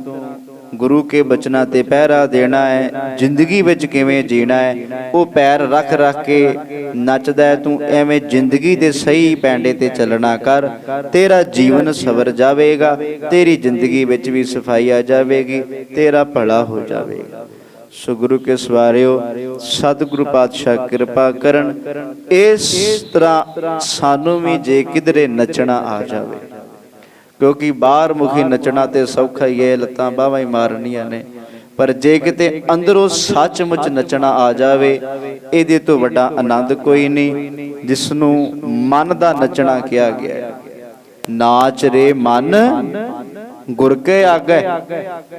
ਗੁਰੂ ਕੇ ਬਚਨਾਂ ਤੇ ਪਹਿਰਾ ਦੇਣਾ ਹੈ, ਜ਼ਿੰਦਗੀ ਵਿੱਚ ਕਿਵੇਂ ਜੀਣਾ ਹੈ, ਉਹ ਪੈਰ ਰੱਖ ਰੱਖ ਕੇ ਨੱਚਦਾ ਤੂੰ ਐਵੇਂ ਜ਼ਿੰਦਗੀ ਦੇ ਸਹੀ ਪੈਂਡੇ ਤੇ ਚੱਲਣਾ ਕਰ, ਤੇਰਾ ਜੀਵਨ ਸਵਰ ਜਾਵੇਗਾ, ਤੇਰੀ ਜ਼ਿੰਦਗੀ ਵਿੱਚ ਵੀ ਸਫ਼ਾਈ ਆ ਜਾਵੇਗੀ, ਤੇਰਾ ਭਲਾ ਹੋ ਜਾਵੇਗਾ। ਸੋ ਗੁਰੂ ਕੇ ਸਵਾਰਿਓ, ਸਤਿਗੁਰੂ ਪਾਤਸ਼ਾਹ ਕਿਰਪਾ ਕਰਨ। ਇਸ ਤਰ੍ਹਾਂ ਸਾਨੂੰ ਵੀ ਜੇ ਕਿਧਰੇ ਨੱਚਣਾ ਆ ਜਾਵੇ। ਕਿਉਂਕਿ ਬਾਹਰ ਮੁਖੀ ਨੱਚਣਾ ਤੇ ਸੌਖਾ ਹੀ ਹੈ ਲੱਤਾਂ ਬਾਹਾਂ ਹੀ ਮਾਰਨੀਆਂ ਨੇ। ਪਰ ਜੇ ਕਿਤੇ ਅੰਦਰੋਂ ਸੱਚਮੁੱਚ ਨੱਚਣਾ ਆ ਜਾਵੇ, ਇਹਦੇ ਤੋਂ ਵੱਡਾ ਆਨੰਦ ਕੋਈ ਨਹੀਂ ਜਿਸ ਨੂੰ ਮਨ ਦਾ ਨੱਚਣਾ ਕਿਹਾ ਗਿਆ ਹੈ। ਨਾਚ ਰੇ ਮਨ ਗੁਰ ਕੇ ਆਗੇ।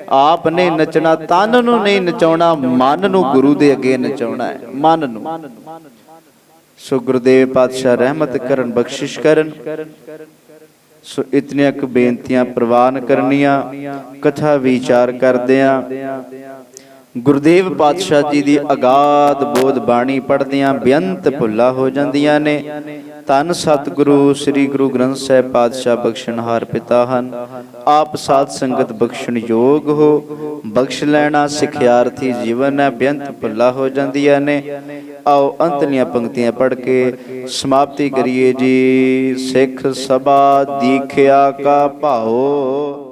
ਆਪ ਨੇ ਨੱਚਣਾ, ਤਨ ਨੂੰ ਨਹੀਂ ਨਚਾਉਣਾ, ਮਨ ਨੂੰ ਗੁਰੂ ਦੇ ਅੱਗੇ ਨਚਾਉਣਾ ਹੈ। ਮਨ ਨੂੰ। ਸੋ ਗੁਰਦੇਵ ਪਾਤਸ਼ਾਹ ਰਹਿਮਤ ਕਰਨ, ਬਖਸ਼ਿਸ਼ ਕਰਨ। ਸੋ ਇਤਨੀਆਂ ਕੁ ਬੇਨਤੀਆਂ ਪ੍ਰਵਾਨ ਕਰਨੀਆਂ, ਕਥਾ ਵਿਚਾਰ ਕਰਦਿਆਂ। ਗੁਰਦੇਵ ਪਾਤਸ਼ਾਹ ਜੀ ਦੀ ਅਗਾਧ ਬੋਧ ਬਾਣੀ ਪੜ੍ਹਦਿਆਂ ਬੇਅੰਤ ਭੁੱਲਾ ਹੋ ਜਾਂਦੀਆਂ ਨੇ। ਧੰਨ ਸਤਿਗੁਰੂ ਸ੍ਰੀ ਗੁਰੂ ਗ੍ਰੰਥ ਸਾਹਿਬ ਪਾਤਸ਼ਾਹ ਬਖਸ਼ਣਹਾਰ ਪਿਤਾ ਹਨ। ਆਪ ਸਾਧ ਸੰਗਤ ਬਖਸ਼ਣ ਯੋਗ ਹੋ। ਬਖਸ਼ ਲੈਣਾ ਸਿਖਿਆਰਥੀ ਜੀਵਨ ਹੈ, ਬੇਅੰਤ ਭੁੱਲਾ ਹੋ ਜਾਂਦੀਆਂ ਨੇ। ਆਓ ਅੰਤਲੀਆਂ ਪੰਕਤੀਆਂ ਪੜ੍ਹ ਕੇ ਸਮਾਪਤੀ ਕਰੀਏ ਜੀ। ਸਿੱਖ ਸਭਾ ਦੀਖਿਆ ਕਾ ਭਾਓ।